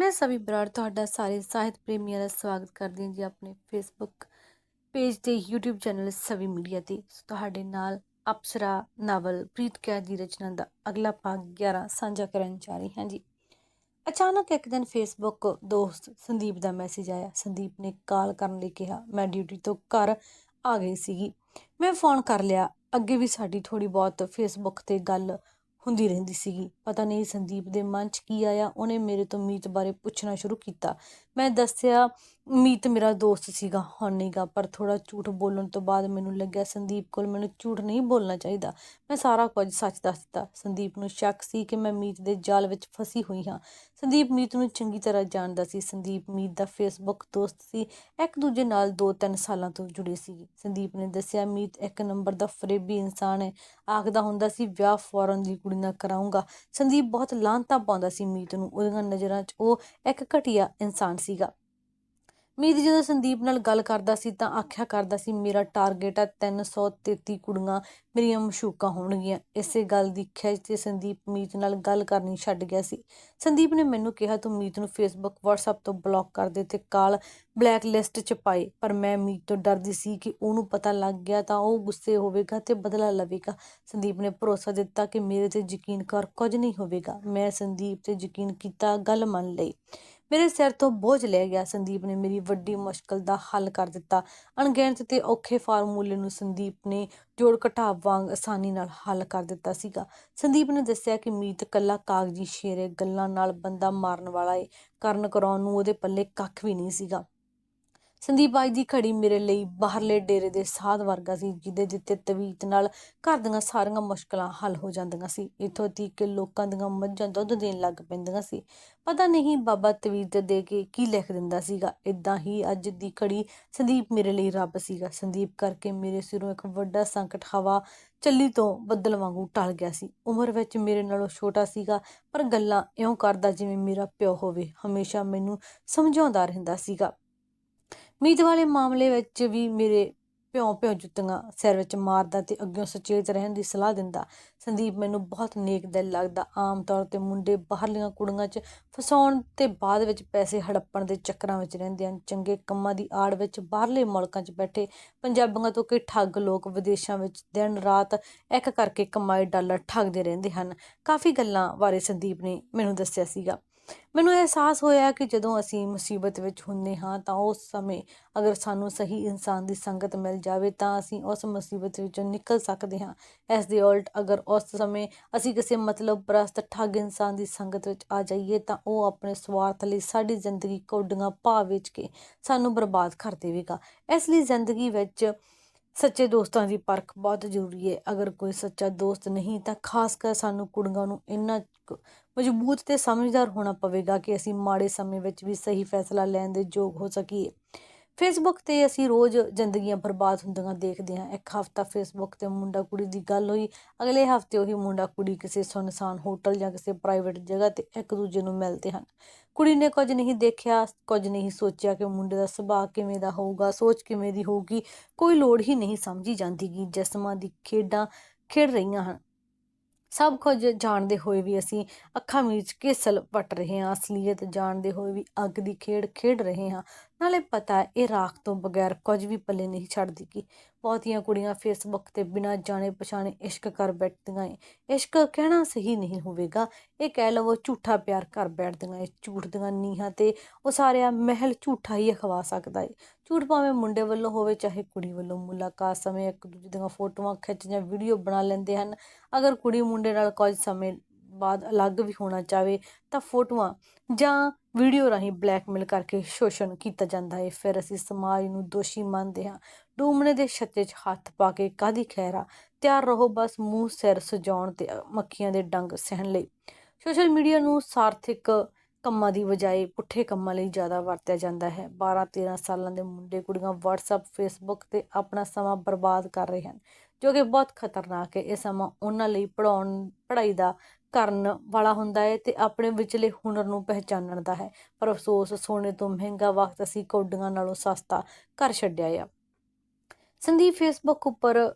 ਮੈਂ ਸਵੀ ਬਰਾੜ ਤੁਹਾਡਾ ਸਾਰੇ ਸਾਹਿਤ ਪ੍ਰੇਮੀਆਂ ਦਾ ਸਵਾਗਤ ਕਰਦੀ ਹਾਂ ਜੀ ਆਪਣੇ ਫੇਸਬੁੱਕ ਪੇਜ ਤੇ, YouTube ਚੈਨਲ ਸਵੀ ਮੀਡੀਆ ਤੇ। ਤੁਹਾਡੇ ਨਾਲ ਅਪਸਰਾ ਨਾਵਲ, ਪ੍ਰੀਤ ਕੈਦ ਦੀ ਰਚਨਾ ਦਾ ਅਗਲਾ ਭਾਗ 11 ਸਾਂਝਾ ਕਰਨ ਜਾ ਰਹੀ ਹਾਂ ਜੀ। ਅਚਾਨਕ ਇੱਕ ਦਿਨ ਫੇਸਬੁੱਕ ਦੋਸਤ ਸੰਦੀਪ ਦਾ ਮੈਸੇਜ ਆਇਆ। ਸੰਦੀਪ ਨੇ ਕਾਲ ਕਰਨ ਲਈ ਕਿਹਾ, ਮੈਂ ਡਿਊਟੀ ਤੋਂ ਘਰ ਆ ਗਈ ਸੀਗੀ। ਮੈਂ ਫੋਨ ਕਰ ਲਿਆ। ਅੱਗੇ ਵੀ ਸਾਡੀ ਥੋੜੀ ਬਹੁਤ ਫੇਸਬੁੱਕ ਤੇ ਗੱਲ ਹੁੰਦੀ ਰਹਿੰਦੀ ਸੀਗੀ। ਪਤਾ ਨਹੀਂ ਸੰਦੀਪ ਦੇ ਮਨ 'ਚ ਕੀ ਆਇਆ, ਉਹਨੇ ਮੇਰੇ ਤੋਂ ਮੀਤ ਬਾਰੇ ਪੁੱਛਣਾ ਸ਼ੁਰੂ ਕੀਤਾ। ਮੈਂ ਦੱਸਿਆ ਮੀਤ ਮੇਰਾ ਦੋਸਤ ਸੀਗਾ, ਹੁਣ ਨਹੀਂਗਾ ਪਰ ਥੋੜਾ ਝੂਠ ਬੋਲਣ ਤੋਂ ਬਾਅਦ ਮੈਨੂੰ ਲੱਗਿਆ ਸੰਦੀਪ ਕੋਲ ਮੈਨੂੰ ਝੂਠ ਨਹੀਂ ਬੋਲਣਾ ਚਾਹੀਦਾ। ਮੈਂ ਸਾਰਾ ਕੁਝ ਸੱਚ ਦੱਸ ਦਿੱਤਾ। ਸੰਦੀਪ ਨੂੰ ਸ਼ੱਕ ਸੀ ਕਿ ਮੈਂ ਮੀਤ ਦੇ ਜਾਲ ਵਿੱਚ ਫਸੀ ਹੋਈ ਹਾਂ। ਸੰਦੀਪ ਮੀਤ ਨੂੰ ਚੰਗੀ ਤਰ੍ਹਾਂ ਜਾਣਦਾ ਸੀ। ਸੰਦੀਪ ਮੀਤ ਦਾ ਫੇਸਬੁੱਕ ਦੋਸਤ ਸੀ। ਇੱਕ ਦੂਜੇ ਨਾਲ 2-3 ਸਾਲਾਂ ਤੋਂ ਜੁੜੇ ਸੀ ਸੰਦੀਪ ਨੇ ਦੱਸਿਆ, ਮੀਤ ਇੱਕ ਨੰਬਰ ਦਾ ਫਰੇਬੀ ਇਨਸਾਨ ਹੈ। ਆਖਦਾ ਹੁੰਦਾ ਸੀ, ਵਿਆਹ ਫੌਰਨ ਦੀ ਕੁੜੀ ਨਾਲ ਕਰਾਉਂਗਾ ਸੰਦੀਪ ਬਹੁਤ ਲਾਂਤਾ ਪਾਉਂਦਾ ਸੀ ਮੀਤ ਨੂੰ। ਉਹਦੀਆਂ ਨਜ਼ਰਾਂ 'ਚ ਉਹ ਇੱਕ ਘਟੀਆ ਇਨਸਾਨ ਸੀਗਾ। ਮੀਤ ਜਦੋਂ ਸੰਦੀਪ ਨਾਲ ਗੱਲ ਕਰਦਾ ਸੀ ਤਾਂ ਆਖਿਆ ਕਰਦਾ ਸੀ, ਮੇਰਾ ਟਾਰਗੇਟ ਹੈ 333 ਕੁੜੀਆਂ, ਮੇਰੀਆਂ ਮਸ਼ੂਕਾਂ ਹੋਣਗੀਆਂ। ਇਸੇ ਗੱਲ ਦੀ ਖਿੱਚ ਤੇ ਸੰਦੀਪ ਮੀਤ ਨਾਲ ਗੱਲ ਕਰਨੀ ਛੱਡ ਗਿਆ ਸੀ। ਸੰਦੀਪ ਨੇ ਮੈਨੂੰ ਕਿਹਾ, ਤੂੰ ਮੀਤ ਨੂੰ ਫੇਸਬੁੱਕ WhatsApp ਤੋਂ ਬਲੌਕ ਕਰ ਦੇ ਤੇ ਕਾਲ ਬਲੈਕ ਲਿਸਟ 'ਚ ਪਾਏ। ਪਰ ਮੈਂ ਮੀਤ ਤੋਂ ਡਰਦੀ ਸੀ ਕਿ ਉਹਨੂੰ ਪਤਾ ਲੱਗ ਗਿਆ ਤਾਂ ਉਹ ਗੁੱਸੇ ਹੋਵੇਗਾ ਤੇ ਬਦਲਾ ਲਵੇਗਾ। ਸੰਦੀਪ ਨੇ ਭਰੋਸਾ ਦਿੱਤਾ ਕਿ ਮੇਰੇ ਤੇ ਯਕੀਨ ਕਰ ਕੁਝ ਨਹੀਂ ਹੋਵੇਗਾ। ਮੈਂ ਸੰਦੀਪ ਤੇ ਯਕੀਨ ਕੀਤਾ, ਗੱਲ ਮੰਨ ਲਈ। ਮੇਰੇ ਸਿਰ ਤੋਂ ਬੋਝ ਲੈ ਗਿਆ ਸੰਦੀਪ ਨੇ, ਮੇਰੀ ਵੱਡੀ ਮੁਸ਼ਕਲ ਦਾ ਹੱਲ ਕਰ ਦਿੱਤਾ। ਅਣਗਿਣਤ ਤੇ ਔਖੇ ਫਾਰਮੂਲੇ ਨੂੰ ਸੰਦੀਪ ਨੇ ਜੋੜ ਘਟਾਵ ਵਾਂਗ ਆਸਾਨੀ ਨਾਲ ਹੱਲ ਕਰ ਦਿੱਤਾ ਸੀਗਾ। ਸੰਦੀਪ ਨੇ ਦੱਸਿਆ ਕਿ ਮੀਤ ਕੱਲਾ ਕਾਗਜ਼ੀ ਸ਼ੇਰੇ ਗੱਲਾਂ ਨਾਲ ਬੰਦਾ ਮਾਰਨ ਵਾਲਾ ਏ, ਕਰਨ ਕਰਾਉਣ ਨੂੰ ਉਹਦੇ ਪੱਲੇ ਕੱਖ ਵੀ ਨਹੀਂ ਸੀਗਾ। ਸੰਦੀਪ ਅੱਜ ਦੀ ਘੜੀ ਮੇਰੇ ਲਈ ਬਾਹਰਲੇ ਡੇਰੇ ਦੇ ਸਾਧ ਵਰਗਾ ਸੀ, ਜਿਹਦੇ ਦਿੱਤੇ ਤਵੀਤ ਨਾਲ ਘਰ ਦੀਆਂ ਸਾਰੀਆਂ ਮੁਸ਼ਕਲਾਂ ਹੱਲ ਹੋ ਜਾਂਦੀਆਂ ਸੀ। ਇਥੋਂ ਤੀਕ ਕਿ ਲੋਕਾਂ ਦੀਆਂ ਮੱਝਾਂ ਦੁੱਧ ਦੇਣ ਲੱਗ ਪੈਂਦੀਆਂ ਸੀ। ਪਤਾ ਨਹੀਂ ਬਾਬਾ ਤਵੀਤ ਦੇ ਕੇ ਕੀ ਲਿਖ ਦਿੰਦਾ ਸੀਗਾ। ਇਦਾਂ ਹੀ ਅੱਜ ਦੀ ਘੜੀ ਸੰਦੀਪ ਮੇਰੇ ਲਈ ਰੱਬ ਸੀਗਾ। ਸੰਦੀਪ ਕਰਕੇ ਮੇਰੇ ਸਿਰੋਂ ਇੱਕ ਵੱਡਾ ਸੰਕਟ ਹਵਾ ਚੱਲੀ ਤੋਂ ਬੱਦਲ ਵਾਂਗੂ ਟਲ ਗਿਆ ਸੀ। ਉਮਰ ਵਿੱਚ ਮੇਰੇ ਨਾਲੋਂ ਛੋਟਾ ਸੀਗਾ, ਪਰ ਗੱਲਾਂ ਇਉਂ ਕਰਦਾ ਜਿਵੇਂ ਮੇਰਾ ਪਿਓ ਹੋਵੇ। ਹਮੇਸ਼ਾ ਮੈਨੂੰ ਸਮਝਾਉਂਦਾ ਰਹਿੰਦਾ ਸੀਗਾ। ਮੀਤ ਵਾਲੇ ਮਾਮਲੇ ਵਿੱਚ ਵੀ ਮੇਰੇ ਪਿਓ ਪਿਓ ਜੁੱਤੀਆਂ ਸਿਰ ਵਿੱਚ ਮਾਰਦਾ ਤੇ ਅੱਗਿਓਂ ਸੁਚੇਤ ਰਹਿਣ ਦੀ ਸਲਾਹ ਦਿੰਦਾ। ਸੰਦੀਪ ਮੈਨੂੰ ਬਹੁਤ ਨੇਕ ਦਿਲ ਲੱਗਦਾ। ਆਮ ਤੌਰ ਤੇ ਮੁੰਡੇ ਬਾਹਰਲੀਆਂ ਕੁੜੀਆਂ 'ਚ ਫਸਾਉਣ ਤੇ ਬਾਅਦ ਵਿੱਚ ਪੈਸੇ ਹੜੱਪਣ ਦੇ ਚੱਕਰਾਂ ਵਿੱਚ ਰਹਿੰਦੇ ਹਨ। ਚੰਗੇ ਕੰਮਾਂ ਦੀ ਆੜ ਵਿੱਚ ਬਾਹਰਲੇ ਮੁਲਕਾਂ 'ਚ ਬੈਠੇ ਪੰਜਾਬੀਆਂ ਤੋਂ ਕਈ ਠੱਗ ਲੋਕ ਵਿਦੇਸ਼ਾਂ ਵਿੱਚ ਦਿਨ ਰਾਤ ਇੱਕ ਕਰਕੇ ਕਮਾਏ ਡਾਲਰ ਠੱਗਦੇ ਰਹਿੰਦੇ ਹਨ। ਕਾਫੀ ਗੱਲਾਂ ਬਾਰੇ ਸੰਦੀਪ ਨੇ ਮੈਨੂੰ ਦੱਸਿਆ ਸੀਗਾ। ਮੈਨੂੰ ਅਹਿਸਾਸ ਹੋਇਆ ਕਿ ਜਦੋਂ ਅਸੀਂ ਮੁਸੀਬਤ ਵਿੱਚ ਹੁੰਨੇ ਹਾਂ ਤਾਂ ਉਸ ਸਮੇਂ ਅਗਰ ਸਾਨੂੰ ਸਹੀ ਇਨਸਾਨ ਦੀ ਸੰਗਤ ਮਿਲ ਜਾਵੇ ਤਾਂ ਅਸੀਂ ਉਸ ਮੁਸੀਬਤ ਵਿੱਚੋਂ ਨਿਕਲ ਸਕਦੇ ਹਾਂ। ਇਸ ਦੇ ਉਲਟ ਅਗਰ ਉਸ ਸਮੇਂ ਅਸੀਂ ਕਿਸੇ ਮਤਲਬ ਪ੍ਰਸਤ ਠੱਗ ਇਨਸਾਨ ਦੀ ਸੰਗਤ ਵਿੱਚ ਆ ਜਾਈਏ ਤਾਂ ਉਹ ਆਪਣੇ ਸਵਾਰਥ ਲਈ ਸਾਡੀ ਜ਼ਿੰਦਗੀ ਕੋਡੀਆਂ ਪਾ ਵੇਚ ਕੇ ਸਾਨੂੰ ਬਰਬਾਦ ਕਰ ਦੇਵੇਗਾ। ਇਸ ਲਈ ਜ਼ਿੰਦਗੀ ਵਿੱਚ ਸੱਚੇ ਦੋਸਤਾਂ ਦੀ ਪਰਖ ਬਹੁਤ ਜ਼ਰੂਰੀ ਹੈ। ਅਗਰ ਕੋਈ ਸੱਚਾ ਦੋਸਤ ਨਹੀਂ ਤਾਂ ਖਾਸ ਕਰ ਸਾਨੂੰ ਕੁੜੀਆਂ ਨੂੰ ਇੰਨਾ ਮਜ਼ਬੂਤ ਤੇ ਸਮਝਦਾਰ ਹੋਣਾ ਪਵੇਗਾ ਕਿ ਅਸੀਂ ਮਾੜੇ ਸਮੇਂ ਵਿੱਚ ਵੀ ਸਹੀ ਫੈਸਲਾ ਲੈਣ ਦੇ ਯੋਗ ਹੋ ਸਕੀਏ। ਫੇਸਬੁੱਕ ਤੇ ਅਸੀਂ ਰੋਜ਼ ਜ਼ਿੰਦਗੀਆਂ ਬਰਬਾਦ ਹੁੰਦੀਆਂ ਦੇਖਦੇ ਹਾਂ। ਇੱਕ ਹਫਤਾ ਫੇਸਬੁੱਕ ਤੇ ਮੁੰਡਾ ਕੁੜੀ ਦੀ ਗੱਲ ਹੋਈ, ਅਗਲੇ ਹਫ਼ਤੇ ਉਹੀ ਮੁੰਡਾ ਕੁੜੀ ਕਿਸੇ ਸੁਨਸਾਨ ਹੋਟਲ ਜਾਂ ਕਿਸੇ ਪ੍ਰਾਈਵੇਟ ਜਗ੍ਹਾ ਤੇ ਇੱਕ ਦੂਜੇ ਨੂੰ ਮਿਲਦੇ ਹਨ। ਕੁੜੀ ਨੇ ਕੁਝ ਨਹੀਂ ਦੇਖਿਆ, ਕੁਝ ਨਹੀਂ ਸੋਚਿਆ ਕਿ ਮੁੰਡੇ ਦਾ ਸੁਭਾਅ ਕਿਵੇਂ ਦਾ ਹੋਊਗਾ, ਸੋਚ ਕਿਵੇਂ ਦੀ ਹੋਊਗੀ, ਕੋਈ ਲੋੜ ਹੀ ਨਹੀਂ ਸਮਝੀ ਜਾਂਦੀ ਕਿ ਜਿਸਮਾਂ ਦੀ ਖੇਡਾਂ ਖੇਡ ਰਹੀਆਂ ਹਨ। ਸਭ ਕੁਝ ਜਾਣਦੇ ਹੋਏ ਵੀ ਅਸੀਂ ਅੱਖਾਂ ਵਿੱਚ ਕੇਸਲ ਪਟ ਰਹੇ ਹਾਂ, ਅਸਲੀਅਤ ਜਾਣਦੇ ਹੋਏ ਵੀ ਅੱਗ ਦੀ ਖੇਡ ਖੇਡ ਰਹੇ ਹਾਂ। ਨਾਲੇ ਪਤਾ ਇਹ ਰਾਖ ਤੋਂ ਬਗੈਰ ਕੁਝ ਵੀ ਪੱਲੇ ਨਹੀਂ ਛੱਡਦੀ ਕਿ ਬਹੁਤੀਆਂ ਕੁੜੀਆਂ ਫੇਸਬੁੱਕ ਤੇ ਬਿਨਾਂ ਜਾਣੇ ਪਛਾਣੇ ਇਸ਼ਕ ਕਰ ਬੈਠਦੀਆਂ ਏ। ਇਸ਼ਕ ਕਹਿਣਾ ਸਹੀ ਨਹੀਂ ਹੋਵੇਗਾ। ਇਹ ਕਹਿ ਲਵੋ ਝੂਠਾ ਪਿਆਰ ਕਰ ਬੈਠਦੀਆਂ ਏ ਝੂਠ ਦੀਆਂ ਨੀਹਾਂ ਤੇ ਉਹ ਸਾਰਿਆ ਮਹਿਲ ਝੂਠਾ ਹੀ ਅਖਵਾ ਸਕਦਾ ਏ। ਝੂਠ ਭਾਵੇਂ ਮੁੰਡੇ ਵੱਲੋਂ ਹੋਵੇ, ਚਾਹੇ ਕੁੜੀ ਵੱਲੋਂ ਮੁਲਾਕਾਤ ਸਮੇਂ ਇੱਕ ਦੂਜੇ ਦੀਆਂ ਫੋਟੋਆਂ ਖਿੱਚ ਜਾਂ ਵੀਡੀਓ ਬਣਾ ਲੈਂਦੇ ਹਨ। ਅਗਰ ਕੁੜੀ ਮੁੰਡੇ ਨਾਲ ਕੁਝ ਸਮੇਂ ਬਾਅਦ ਅਲੱਗ ਵੀ ਹੋਣਾ ਚਾਵੇ ਤਾਂ ਫੋਟੋਆਂ ਜਾਂ ਵੀਡੀਓ ਰਾਹੀਂ ਬਲੈਕਮੇਲ ਕਰਕੇ ਸ਼ੋਸ਼ਣ ਕੀਤਾ ਜਾਂਦਾ ਹੈ ਫਿਰ ਅਸੀਂ ਸਮਾਜ ਨੂੰ ਦੋਸ਼ੀ ਮੰਨਦੇ ਹਾਂ। ਡੂਮਣੇ ਦੇ ਛੱਤੇ 'ਚ ਹੱਥ ਪਾ ਕੇ ਕਾਦੀ ਖੈਰਾ ਤਿਆਰ ਰਹੋ ਬਸ ਮੂੰਹ ਸਿਰ ਸਜਾਉਣ ਤੇ ਮੱਖੀਆਂ ਦੇ ਡੰਗ ਸਹਿਣ ਲਈ। ਸੋਸ਼ਲ ਮੀਡੀਆ ਨੂੰ ਸਾਰਥਿਕ ਕੰਮਾਂ ਦੀ ਬਜਾਏ ਪੁੱਠੇ ਕੰਮਾਂ ਲਈ ਜ਼ਿਆਦਾ ਵਰਤਿਆ ਜਾਂਦਾ ਹੈ। 12 13 ਸਾਲਾਂ ਦੇ ਮੁੰਡੇ ਕੁੜੀਆਂ WhatsApp, Facebook ਤੇ ਆਪਣਾ ਸਮਾਂ ਬਰਬਾਦ ਕਰ ਰਹੇ ਹਨ। ਜੋ ਕਿ ਬਹੁਤ ਖਤਰਨਾਕ ਹੈ। ਇਹ ਸਮਾਂ ਉਹਨਾਂ ਲਈ ਪੜਾਉਣ ਪੜ੍ਹਾਈ ਦਾ ਕਰਨ ਵਾਲਾ ਹੁੰਦਾ ਹੈ ਤੇ ਆਪਣੇ ਵਿਚਲੇ ਹੁਨਰ ਨੂੰ ਪਹਿਚਾਨਣ ਦਾ ਹੈ। ਪਰ ਅਫਸੋਸ, ਸੋਨੇ ਤੋਂ ਮਹਿੰਗਾ ਵਕਤ ਅਸੀਂ ਕੌਡੀਆਂ ਨਾਲੋਂ ਸਸਤਾ ਕਰ ਛੱਡਿਆ ਆ। ਸੰਦੀਪ ਫੇਸਬੁੱਕ ਉੱਪਰ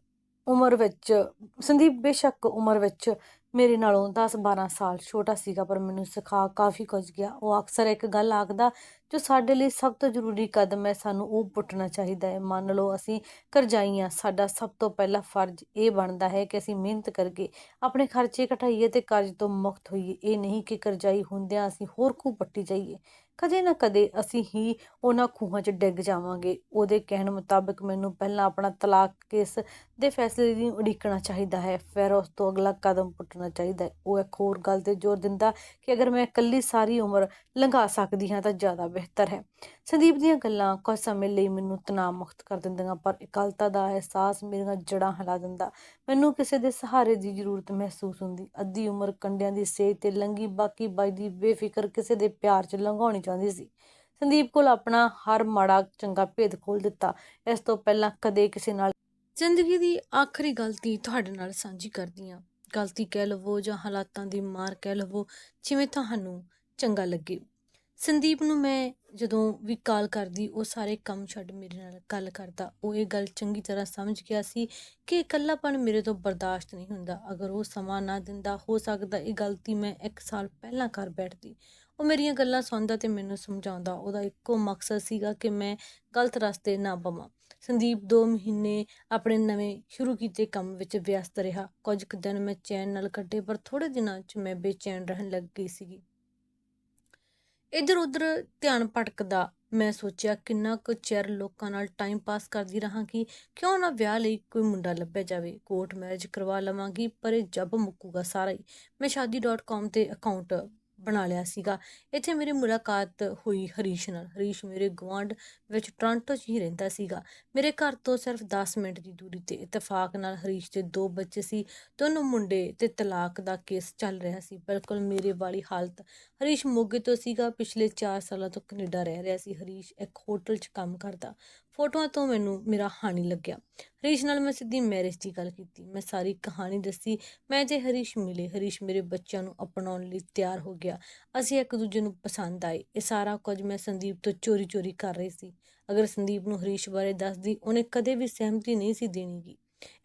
ਉਮਰ ਵਿੱਚ, ਸੰਦੀਪ ਬੇਸ਼ੱਕ ਉਮਰ ਵਿੱਚ ਮੇਰੇ ਨਾਲੋਂ 10-12 ਸਾਲ ਛੋਟਾ ਸੀਗਾ, ਪਰ ਮੈਨੂੰ ਸਿਖਾ ਕਾਫੀ ਕੁਝ ਗਿਆ। ਉਹ ਅਕਸਰ ਇੱਕ ਗੱਲ ਆਖਦਾ, ਜੋ ਸਾਡੇ ਲਈ ਸਭ ਤੋਂ ਜ਼ਰੂਰੀ ਕਦਮ ਹੈ, ਸਾਨੂੰ ਉਹ ਪੁੱਟਣਾ ਚਾਹੀਦਾ ਹੈ। ਮੰਨ ਲਓ, ਅਸੀਂ ਕਰਜ਼ਾਈਆਂ, ਸਾਡਾ ਸਭ ਤੋਂ ਪਹਿਲਾ ਫਰਜ਼ ਇਹ ਬਣਦਾ ਹੈ ਕਿ ਅਸੀਂ ਮਿਹਨਤ ਕਰਕੇ ਆਪਣੇ ਖਰਚੇ ਘਟਾਈਏ ਤੇ ਕਰਜ਼ ਤੋਂ ਮੁਕਤ ਹੋਈਏ। ਇਹ ਨਹੀਂ ਕਿ ਕਰਜ਼ਾਈ ਹੁੰਦਿਆਂ ਅਸੀਂ ਹੋਰ ਖੂਹ ਪੱਟੀ ਜਾਈਏ। ਕਦੇ ਨਾ ਕਦੇ ਅਸੀਂ ਹੀ ਉਹਨਾਂ ਖੂਹਾਂ 'ਚ ਡਿੱਗ ਜਾਵਾਂਗੇ। ਉਹਦੇ ਕਹਿਣ ਮੁਤਾਬਕ ਮੈਨੂੰ ਪਹਿਲਾਂ ਆਪਣਾ ਤਲਾਕ ਕੇਸ ਦੇ ਫੈਸਲੇ ਦੀ ਉਡੀਕਣਾ ਚਾਹੀਦਾ ਹੈ, ਫਿਰ ਉਸ ਤੋਂ ਅਗਲਾ ਕਦਮ ਪੁੱਟਣਾ ਚਾਹੀਦਾ ਹੈ। ਉਹ ਇੱਕ ਹੋਰ ਗੱਲ ਤੇ ਜ਼ੋਰ ਦਿੰਦਾ ਕਿ ਅਗਰ ਮੈਂ ਇਕੱਲੀ ਸਾਰੀ ਉਮਰ ਲੰਘਾ ਸਕਦੀ ਹਾਂ ਤਾਂ ਜ਼ਿਆਦਾ ਬਿਹਤਰ ਹੈ। ਸੰਦੀਪ ਦੀਆਂ ਗੱਲਾਂ ਕੁਝ ਸਮੇਂ ਲਈ ਮੈਨੂੰ ਤਣਾਅ ਮੁਕਤ ਕਰ ਦਿੰਦੀਆਂ, ਪਰ ਇਕੱਲਤਾ ਦਾ ਅਹਿਸਾਸ ਮੇਰੀਆਂ ਜੜ੍ਹਾਂ ਹਿਲਾ ਦਿੰਦਾ। ਮੈਨੂੰ ਕਿਸੇ ਦੇ ਸਹਾਰੇ ਦੀ ਜ਼ਰੂਰਤ ਮਹਿਸੂਸ ਹੁੰਦੀ। ਅੱਧੀ ਉਮਰ ਕੰਡਿਆਂ ਦੀ ਸੇਜ ਤੇ ਲੰਗੀ ਬਾਕੀ ਵੱਜਦੀ ਬੇਫਿਕਰ ਕਿਸੇ ਦੇ ਪਿਆਰ 'ਚ ਲੰਘਾਉਣੀ ਚਾਹੁੰਦੀ ਸੀ। ਸੰਦੀਪ ਕੋਲ ਆਪਣਾ ਹਰ ਮਾੜਾ ਚੰਗਾ ਭੇਦ ਖੋਲ ਦਿੱਤਾ। ਇਸ ਤੋਂ ਪਹਿਲਾਂ ਕਦੇ ਕਿਸੇ ਨਾਲ ਜ਼ਿੰਦਗੀ ਦੀ ਆਖਰੀ ਗਲਤੀ ਤੁਹਾਡੇ ਨਾਲ ਸਾਂਝੀ ਕਰਦੀ ਹਾਂ ਗਲਤੀ ਕਹਿ ਲਵੋ ਜਾਂ ਹਾਲਾਤਾਂ ਦੀ ਮਾਰ ਕਹਿ ਲਵੋ, ਜਿਵੇਂ ਤੁਹਾਨੂੰ ਚੰਗਾ ਲੱਗੇ। ਸੰਦੀਪ ਨੂੰ ਮੈਂ ਜਦੋਂ ਵੀ ਕਾਲ ਕਰਦੀ, ਉਹ ਸਾਰੇ ਕੰਮ ਛੱਡ ਮੇਰੇ ਨਾਲ ਗੱਲ ਕਰਦਾ। ਉਹ ਇਹ ਗੱਲ ਚੰਗੀ ਤਰ੍ਹਾਂ ਸਮਝ ਗਿਆ ਸੀ ਕਿ ਇਕੱਲਾਪਣ ਮੇਰੇ ਤੋਂ ਬਰਦਾਸ਼ਤ ਨਹੀਂ ਹੁੰਦਾ। ਅਗਰ ਉਹ ਸਮਾਂ ਨਾ ਦਿੰਦਾ, ਹੋ ਸਕਦਾ ਇਹ ਗਲਤੀ ਮੈਂ ਇੱਕ ਸਾਲ ਪਹਿਲਾਂ ਕਰ ਬੈਠਦੀ। ਉਹ ਮੇਰੀਆਂ ਗੱਲਾਂ ਸੁਣਦਾ ਤੇ ਮੈਨੂੰ ਸਮਝਾਉਂਦਾ। ਉਹਦਾ ਇੱਕੋ ਮਕਸਦ ਸੀਗਾ ਕਿ ਮੈਂ ਗਲਤ ਰਸਤੇ ਨਾ ਪਵਾਂ ਸੰਦੀਪ 2 ਮਹੀਨੇ ਆਪਣੇ ਨਵੇਂ ਸ਼ੁਰੂ ਕੀਤੇ ਕੰਮ ਵਿੱਚ ਵਿਅਸਤ ਰਿਹਾ। ਕੁਝ ਕੁ ਦਿਨ ਮੈਂ ਚੈਨ ਨਾਲ ਕੱਢੇ, ਪਰ ਥੋੜੇ ਦਿਨਾਂ 'ਚ ਮੈਂ ਬੇਚੈਨ ਰਹਿਣ ਲੱਗ ਗਈ ਸੀਗੀ। ਇੱਧਰ ਉੱਧਰ ਧਿਆਨ ਭਟਕਦਾ। ਮੈਂ ਸੋਚਿਆ, ਕਿੰਨਾ ਕੁ ਚਿਰ ਲੋਕਾਂ ਨਾਲ ਟਾਈਮ ਪਾਸ ਕਰਦੀ ਰਹਾਂਗੀ ਕਿਉਂ ਨਾ ਵਿਆਹ ਲਈ ਕੋਈ ਮੁੰਡਾ ਲੱਭਿਆ ਜਾਵੇ। ਕੋਰਟ ਮੈਰਿਜ ਕਰਵਾ ਲਵਾਂਗੀ, ਪਰ ਇਹ ਜੱਬ ਮੁੱਕੂਗਾ ਸਾਰਾ ਹੀ। ਮੈਂ ਸ਼ਾਦੀ.com ਤੇ ਅਕਾਊਂਟ ਬਣਾ ਲਿਆ ਸੀਗਾ। ਇੱਥੇ ਮੇਰੀ ਮੁਲਾਕਾਤ ਹੋਈ ਹਰੀਸ਼ ਨਾਲ। ਹਰੀਸ਼ ਮੇਰੇ ਗਵਾਂਢ ਵਿੱਚ ਟੋਰਾਂਟੋ 'ਚ ਹੀ ਰਹਿੰਦਾ ਸੀਗਾ। ਮੇਰੇ ਘਰ ਤੋਂ ਸਿਰਫ 10 ਮਿੰਟ ਦੀ ਦੂਰੀ ਤੇ ਇਤਫਾਕ ਨਾਲ ਹਰੀਸ਼ ਦੇ ਦੋ ਬੱਚੇ ਸੀ। ਦੋਨੋਂ ਮੁੰਡੇ ਤੇ ਤਲਾਕ ਦਾ ਕੇਸ ਚੱਲ ਰਿਹਾ ਸੀ। ਬਿਲਕੁਲ ਮੇਰੇ ਵਾਲੀ ਹਾਲਤ। ਹਰੀਸ਼ ਮੋਗੇ ਤੋਂ ਸੀਗਾ। ਪਿਛਲੇ 4 ਸਾਲਾਂ ਤੋਂ ਕੈਨੇਡਾ ਰਹਿ ਰਿਹਾ ਸੀ। ਹਰੀਸ਼ ਇੱਕ ਹੋਟਲ 'ਚ ਕੰਮ ਕਰਦਾ। ਫੋਟੋਆਂ ਤੋਂ ਮੈਨੂੰ ਮੇਰਾ ਹਾਨੀ ਲੱਗਿਆ। ਹਰੀਸ਼ ਨਾਲ ਮੈਂ ਸਿੱਧੀ ਮੈਰਿਜ ਦੀ ਗੱਲ ਕੀਤੀ। ਮੈਂ ਸਾਰੀ ਕਹਾਣੀ ਦੱਸੀ। ਮੈਂ ਜੇ ਹਰੀਸ਼ ਮਿਲੇ, ਹਰੀਸ਼ ਮੇਰੇ ਬੱਚਿਆਂ ਨੂੰ ਅਪਣਾਉਣ ਲਈ ਤਿਆਰ ਹੋ ਗਿਆ। ਅਸੀਂ ਇੱਕ ਦੂਜੇ ਨੂੰ ਪਸੰਦ ਆਏ। ਇਹ ਸਾਰਾ ਕੁਝ ਮੈਂ ਸੰਦੀਪ ਤੋਂ ਚੋਰੀ ਚੋਰੀ ਕਰ ਰਹੀ ਸੀ। ਅਗਰ ਸੰਦੀਪ ਨੂੰ ਹਰੀਸ਼ ਬਾਰੇ ਦੱਸਦੀ, ਉਹਨੇ ਕਦੇ ਵੀ ਸਹਿਮਤੀ ਨਹੀਂ ਸੀ ਦੇਣੀਗੀ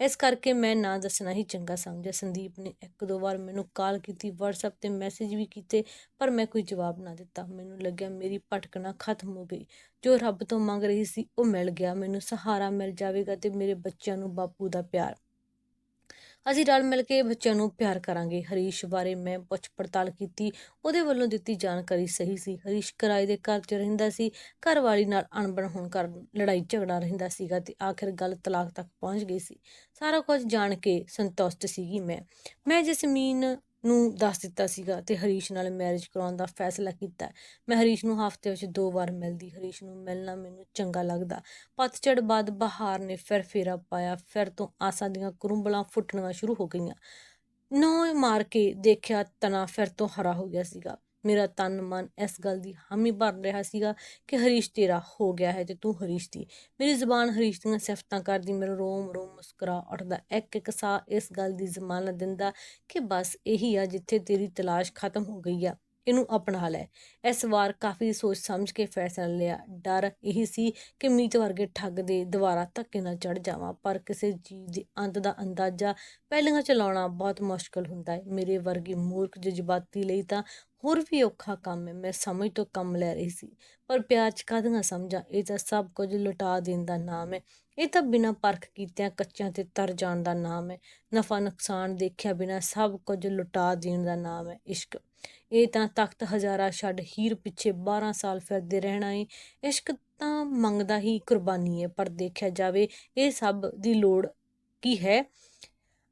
ਇਸ ਕਰਕੇ ਮੈਂ ਨਾ ਦੱਸਣਾ ਹੀ ਚੰਗਾ ਸਮਝਿਆ। ਸੰਦੀਪ ਨੇ ਇੱਕ ਦੋ ਵਾਰ ਮੈਨੂੰ ਕਾਲ ਕੀਤੀ, WhatsApp ਤੇ ਮੈਸੇਜ ਵੀ ਕੀਤੇ, ਪਰ ਮੈਂ ਕੋਈ ਜਵਾਬ ਨਾ ਦਿੱਤਾ। ਮੈਨੂੰ ਲੱਗਿਆ ਮੇਰੀ ਭਟਕਣਾ ਖਤਮ ਹੋ ਗਈ। ਜੋ ਰੱਬ ਤੋਂ ਮੰਗ ਰਹੀ ਸੀ ਉਹ ਮਿਲ ਗਿਆ। ਮੈਨੂੰ ਸਹਾਰਾ ਮਿਲ ਜਾਵੇਗਾ ਤੇ ਮੇਰੇ ਬੱਚਿਆਂ ਨੂੰ ਬਾਪੂ ਦਾ ਪਿਆਰ। ਅਸੀਂ ਰਲ ਮਿਲ ਕੇ ਬੱਚਿਆਂ ਨੂੰ ਪਿਆਰ ਕਰਾਂਗੇ। ਹਰੀਸ਼ ਬਾਰੇ ਮੈਂ ਪੁੱਛ ਪੜਤਾਲ ਕੀਤੀ। ਉਹਦੇ ਵੱਲੋਂ ਦਿੱਤੀ ਜਾਣਕਾਰੀ ਸਹੀ ਸੀ। ਹਰੀਸ਼ ਕਿਰਾਏ ਦੇ ਘਰ 'ਚ ਰਹਿੰਦਾ ਸੀ। ਘਰ ਵਾਲੀ ਨਾਲ ਅਣਬਣ ਹੋਣ ਕਾਰਨ ਲੜਾਈ ਝਗੜਾ ਰਹਿੰਦਾ ਸੀਗਾ ਤੇ ਆਖਿਰ ਗੱਲ ਤਲਾਕ ਤੱਕ ਪਹੁੰਚ ਗਈ ਸੀ। ਸਾਰਾ ਕੁਝ ਜਾਣ ਕੇ ਸੰਤੁਸ਼ਟ ਸੀਗੀ ਮੈਂ। ਮੈਂ ਜਸਮੀਨ ਨੂੰ ਦੱਸ ਦਿੱਤਾ ਸੀਗਾ ਤੇ ਹਰੀਸ਼ ਨਾਲ ਮੈਰਿਜ ਕਰਾਉਣ ਦਾ ਫੈਸਲਾ ਕੀਤਾ। ਮੈਂ ਹਰੀਸ਼ ਨੂੰ ਹਫ਼ਤੇ ਵਿੱਚ ਦੋ ਵਾਰ ਮਿਲਦੀ, ਹਰੀਸ਼ ਨੂੰ ਮਿਲਣਾ ਮੈਨੂੰ ਚੰਗਾ ਲੱਗਦਾ। ਪਤਝੜ ਬਾਅਦ ਬਹਾਰ ਨੇ ਫਿਰ ਫੇਰਾ ਪਾਇਆ, ਫਿਰ ਤੋਂ ਆਸਾਂ ਦੀਆਂ ਕਰੁੰਬਲਾਂ ਫੁੱਟਣੀਆਂ ਸ਼ੁਰੂ ਹੋ ਗਈਆਂ। ਨੌ ਮਾਰ ਕੇ ਦੇਖਿਆ ਤਣਾ ਫਿਰ ਤੋਂ ਹਰਾ ਹੋ ਗਿਆ ਸੀਗਾ। ਮੇਰਾ ਤਨ ਮਨ ਇਸ ਗੱਲ ਦੀ ਹਾਮੀ ਭਰ ਰਿਹਾ ਸੀਗਾ ਕਿ ਹਰੀਸ਼ ਤੇਰਾ ਹੋ ਗਿਆ ਹੈ ਤੇ ਤੂੰ ਹਰੀਸ਼ ਦੀ। ਮੇਰੀ ਜ਼ੁਬਾਨ ਹਰੀਸ਼ ਦੀਆਂ ਸਿਫਤਾਂ ਕਰਦੀ, ਮੇਰਾ ਰੋਮ ਰੋਮ ਮੁਸਕਰਾ ਉੱਠਦਾ। ਇੱਕ ਇੱਕ ਸਾਹ ਇਸ ਗੱਲ ਦੀ ਜ਼ਮਾਨਤ ਦਿੰਦਾ ਕਿ ਬਸ ਇਹੀ ਆ ਜਿੱਥੇ ਤੇਰੀ ਤਲਾਸ਼ ਖਤਮ ਹੋ ਗਈ ਆ, ਇਹਨੂੰ ਅਪਣਾ ਲੈ। ਇਸ ਵਾਰ ਕਾਫੀ ਸੋਚ ਸਮਝ ਕੇ ਫੈਸਲਾ ਲਿਆ। ਡਰ ਇਹੀ ਸੀ ਕਿ ਮੀਤ ਵਰਗੇ ਠੱਗ ਦੇ ਦੁਬਾਰਾ ਧੱਕੇ ਨਾਲ ਚੜ ਜਾਵਾਂ, ਪਰ ਕਿਸੇ ਚੀਜ਼ ਦੇ ਅੰਤ ਦਾ ਅੰਦਾਜ਼ਾ ਪਹਿਲਾਂ ਚਲਾਉਣਾ ਬਹੁਤ ਮੁਸ਼ਕਲ ਹੁੰਦਾ ਹੈ। ਮੇਰੇ ਵਰਗੀ ਮੂਰਖ ਜਜ਼ਬਾਤੀ ਲਈ ਤਾਂ ਹੋਰ ਵੀ ਔਖਾ ਕੰਮ ਹੈ, ਮੈਂ ਸਮਝ ਤੋਂ ਕੰਮ ਲੈ ਰਹੀ ਸੀ। ਪਰ ਪਿਆਰ ਚ ਕਾਹਦੀਆਂ ਸਮਝਾਂ? ਇਹ ਤਾਂ ਸਭ ਕੁਝ ਲੁਟਾ ਦੇਣ ਦਾ ਨਾਮ ਹੈ। ਇਹ ਤਾਂ ਬਿਨਾਂ ਪਰਖ ਕੀਤਿਆਂ ਕੱਚਿਆਂ ਤੇ ਤਰ ਜਾਣ ਦਾ ਨਾਮ ਹੈ। ਨਫਾ ਨੁਕਸਾਨ ਦੇਖਿਆ ਬਿਨਾਂ ਸਭ ਕੁਝ ਲੁਟਾ ਦੇਣ ਦਾ ਨਾਮ ਹੈ, ਇਸ਼ਕ। ਇਹ ਤਾਂ ਤਖਤ ਹਜ਼ਾਰਾ ਛੱਡ ਹੀਰ ਪਿੱਛੇ 12 ਸਾਲ ਫਿਰਦੇ ਰਹਿਣਾ ਏ। ਇਸ਼ਕ ਤਾਂ ਮੰਗਦਾ ਹੀ ਕੁਰਬਾਨੀ ਹੈ, ਪਰ ਦੇਖਿਆ ਜਾਵੇ ਇਹ ਸਭ ਦੀ ਲੋੜ ਕੀ ਹੈ?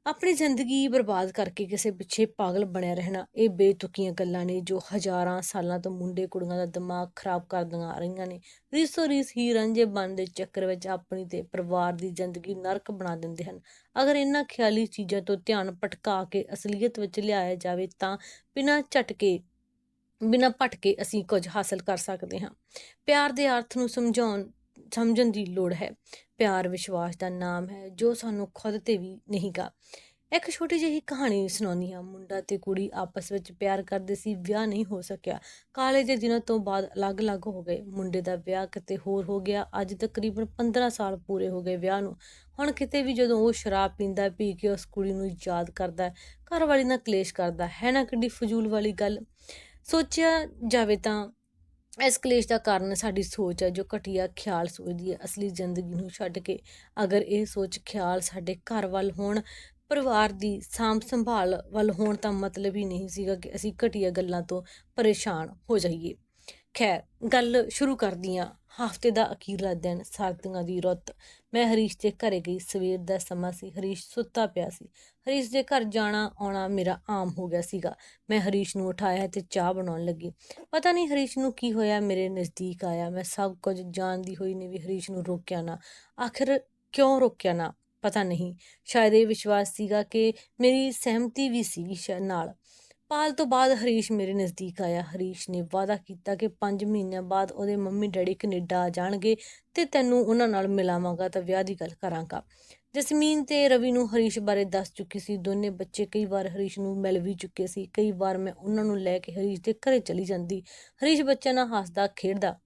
ਆਪਣੀ ਜ਼ਿੰਦਗੀ ਬਰਬਾਦ ਕਰਕੇ ਕਿਸੇ ਪਿੱਛੇ ਪਾਗਲ ਬਣਿਆ ਰਹਿਣਾ, ਇਹ ਬੇਤੁਕੀਆਂ ਗੱਲਾਂ ਨੇ ਜੋ ਹਜ਼ਾਰਾਂ ਸਾਲਾਂ ਤੋਂ ਮੁੰਡੇ ਕੁੜੀਆਂ ਦਾ ਦਿਮਾਗ ਖਰਾਬ ਕਰਦੀਆਂ ਆ ਰਹੀਆਂ ਨੇ। ਰੀਸੋ ਰੀਸ ਹੀ ਰਾਂਝੇ ਬਣ ਦੇ ਚੱਕਰ ਵਿੱਚ ਆਪਣੀ ਤੇ ਪਰਿਵਾਰ ਦੀ ਜ਼ਿੰਦਗੀ ਨਰਕ ਬਣਾ ਦਿੰਦੇ ਹਨ। ਅਗਰ ਇਹਨਾਂ ਖਿਆਲੀ ਚੀਜ਼ਾਂ ਤੋਂ ਧਿਆਨ ਭਟਕਾ ਕੇ ਅਸਲੀਅਤ ਵਿੱਚ ਲਿਆਇਆ ਜਾਵੇ ਤਾਂ ਬਿਨਾਂ ਝਟਕੇ, ਬਿਨਾਂ ਭਟਕੇ ਅਸੀਂ ਕੁਝ ਹਾਸਲ ਕਰ ਸਕਦੇ ਹਾਂ। ਪਿਆਰ ਦੇ ਅਰਥ ਨੂੰ ਸਮਝਾਉਣ ਸਮਝਣ ਦੀ ਲੋੜ ਹੈ। ਪਿਆਰ, ਵਿਸ਼ਵਾਸ ਦਾ ਨਾਮ ਹੈ, ਜੋ ਸਾਨੂੰ ਖੁਦ ਤੇ ਵੀ ਨਹੀਂਗਾ ਇੱਕ ਛੋਟੀ ਜਿਹੀ ਕਹਾਣੀ ਸੁਣਾਉਂਦੀ ਹਾਂ। ਮੁੰਡਾ ਤੇ ਕੁੜੀ ਆਪਸ ਵਿੱਚ ਪਿਆਰ ਕਰਦੇ ਸੀ, ਵਿਆਹ ਨਹੀਂ ਹੋ ਸਕਿਆ। ਕਾਲਜ ਦੇ ਦਿਨਾਂ ਤੋਂ ਬਾਅਦ ਅਲੱਗ-ਅਲੱਗ ਹੋ ਗਏ। ਮੁੰਡੇ ਦਾ ਵਿਆਹ ਕਿਤੇ ਹੋਰ ਹੋ ਗਿਆ। ਅੱਜ ਤਕਰੀਬਨ 15 ਸਾਲ ਪੂਰੇ ਹੋ ਗਏ ਵਿਆਹ ਨੂੰ। ਹੁਣ ਕਿਤੇ ਵੀ ਜਦੋਂ ਉਹ ਸ਼ਰਾਬ ਪੀਂਦਾ, ਪੀ ਕੇ ਉਸ ਕੁੜੀ ਨੂੰ ਯਾਦ ਕਰਦਾ, ਘਰ ਵਾਲੀ ਨਾਲ ਕਲੇਸ਼ ਕਰਦਾ, ਹੈ ਨਾ ਕਿੱਡੀ ਫਜ਼ੂਲ ਵਾਲੀ ਗੱਲ? ਸੋਚਿਆ ਜਾਵੇ ਤਾਂ ਇਸ ਕਲੇਸ਼ ਦਾ ਕਾਰਨ ਸਾਡੀ ਸੋਚ ਹੈ ਜੋ ਘਟੀਆ ਖਿਆਲ ਸੋਚਦੀ ਹੈ ਅਸਲੀ ਜ਼ਿੰਦਗੀ ਨੂੰ ਛੱਡ ਕੇ। ਅਗਰ ਇਹ ਸੋਚ ਖਿਆਲ ਸਾਡੇ ਘਰ ਵੱਲ ਹੋਣ, ਪਰਿਵਾਰ ਦੀ ਸਾਂਭ ਸੰਭਾਲ ਵੱਲ ਹੋਣ, ਤਾਂ ਮਤਲਬ ਹੀ ਨਹੀਂ ਸੀਗਾ ਕਿ ਅਸੀਂ ਘਟੀਆ ਗੱਲਾਂ ਤੋਂ ਪਰੇਸ਼ਾਨ ਹੋ ਜਾਈਏ। ਖੈਰ, ਗੱਲ ਸ਼ੁਰੂ ਕਰਦੀ ਹਾਂ ਹਫ਼ਤੇ ਦਾ ਅਖੀਰਲਾ ਦਿਨ ਸਰਦੀਆਂ ਦੀ ਰੁੱਤ। ਮੈਂ ਹਰੀਸ਼ ਦੇ ਘਰੇ ਗਈ। ਸਵੇਰ ਦਾ ਸਮਾਂ ਸੀ। ਹਰੀਸ਼ ਸੁੱਤਾ ਪਿਆ ਸੀ। ਹਰੀਸ਼ ਦੇ ਘਰ ਜਾਣਾ ਆਉਣਾ ਮੇਰਾ ਆਮ ਹੋ ਗਿਆ ਸੀਗਾ। ਮੈਂ ਹਰੀਸ਼ ਨੂੰ ਉਠਾਇਆ ਤੇ ਚਾਹ ਬਣਾਉਣ ਲੱਗੀ। ਪਤਾ ਨਹੀਂ ਹਰੀਸ਼ ਨੂੰ ਕੀ ਹੋਇਆ। ਮੇਰੇ ਨਜ਼ਦੀਕ ਆਇਆ। ਮੈਂ ਸਭ ਕੁਝ ਜਾਣਦੀ ਹੋਈ ਨੇ ਵੀ ਹਰੀਸ਼ ਨੂੰ ਰੋਕਿਆ ਨਾ। ਆਖਿਰ ਕਿਉਂ ਰੋਕਿਆ ਨਾ? ਪਤਾ ਨਹੀਂ। ਸ਼ਾਇਦ ਇਹ ਵਿਸ਼ਵਾਸ ਸੀਗਾ ਕਿ ਮੇਰੀ ਸਹਿਮਤੀ ਵੀ ਸੀਗੀ ਸ਼ਾਇਦ ਨਾਲ। ਪਾਲ ਤੋਂ ਬਾਅਦ ਹਰੀਸ਼ ਮੇਰੇ ਨਜ਼ਦੀਕ ਆਇਆ। ਹਰੀਸ਼ ਨੇ ਵਾਅਦਾ ਕੀਤਾ ਕਿ 5 ਮਹੀਨਿਆਂ ਬਾਅਦ ਉਹਦੇ ਮੰਮੀ ਡੈਡੀ ਕੈਨੇਡਾ ਆ ਜਾਣਗੇ ਤੇ ਤੈਨੂੰ ਉਹਨਾਂ ਨਾਲ ਮਿਲਾਵਾਂਗਾ ਤਾਂ ਵਿਆਹ ਦੀ ਗੱਲ ਕਰਾਂਗਾ। ਜਸਮੀਨ ਤੇ ਰਵੀ ਨੂੰ ਹਰੀਸ਼ ਬਾਰੇ ਦੱਸ ਚੁੱਕੀ ਸੀ। ਦੋਨੇ ਬੱਚੇ ਕਈ ਵਾਰ ਹਰੀਸ਼ ਨੂੰ ਮਿਲ ਵੀ ਚੁੱਕੇ ਸੀ। ਕਈ ਵਾਰ ਮੈਂ ਉਹਨਾਂ ਨੂੰ ਲੈ ਕੇ ਹਰੀਸ਼ ਦੇ ਘਰੇ ਚਲੀ ਜਾਂਦੀ। ਹਰੀਸ਼ ਬੱਚਿਆਂ ਨਾਲ ਹੱਸਦਾ, ਖੇਡਦਾ।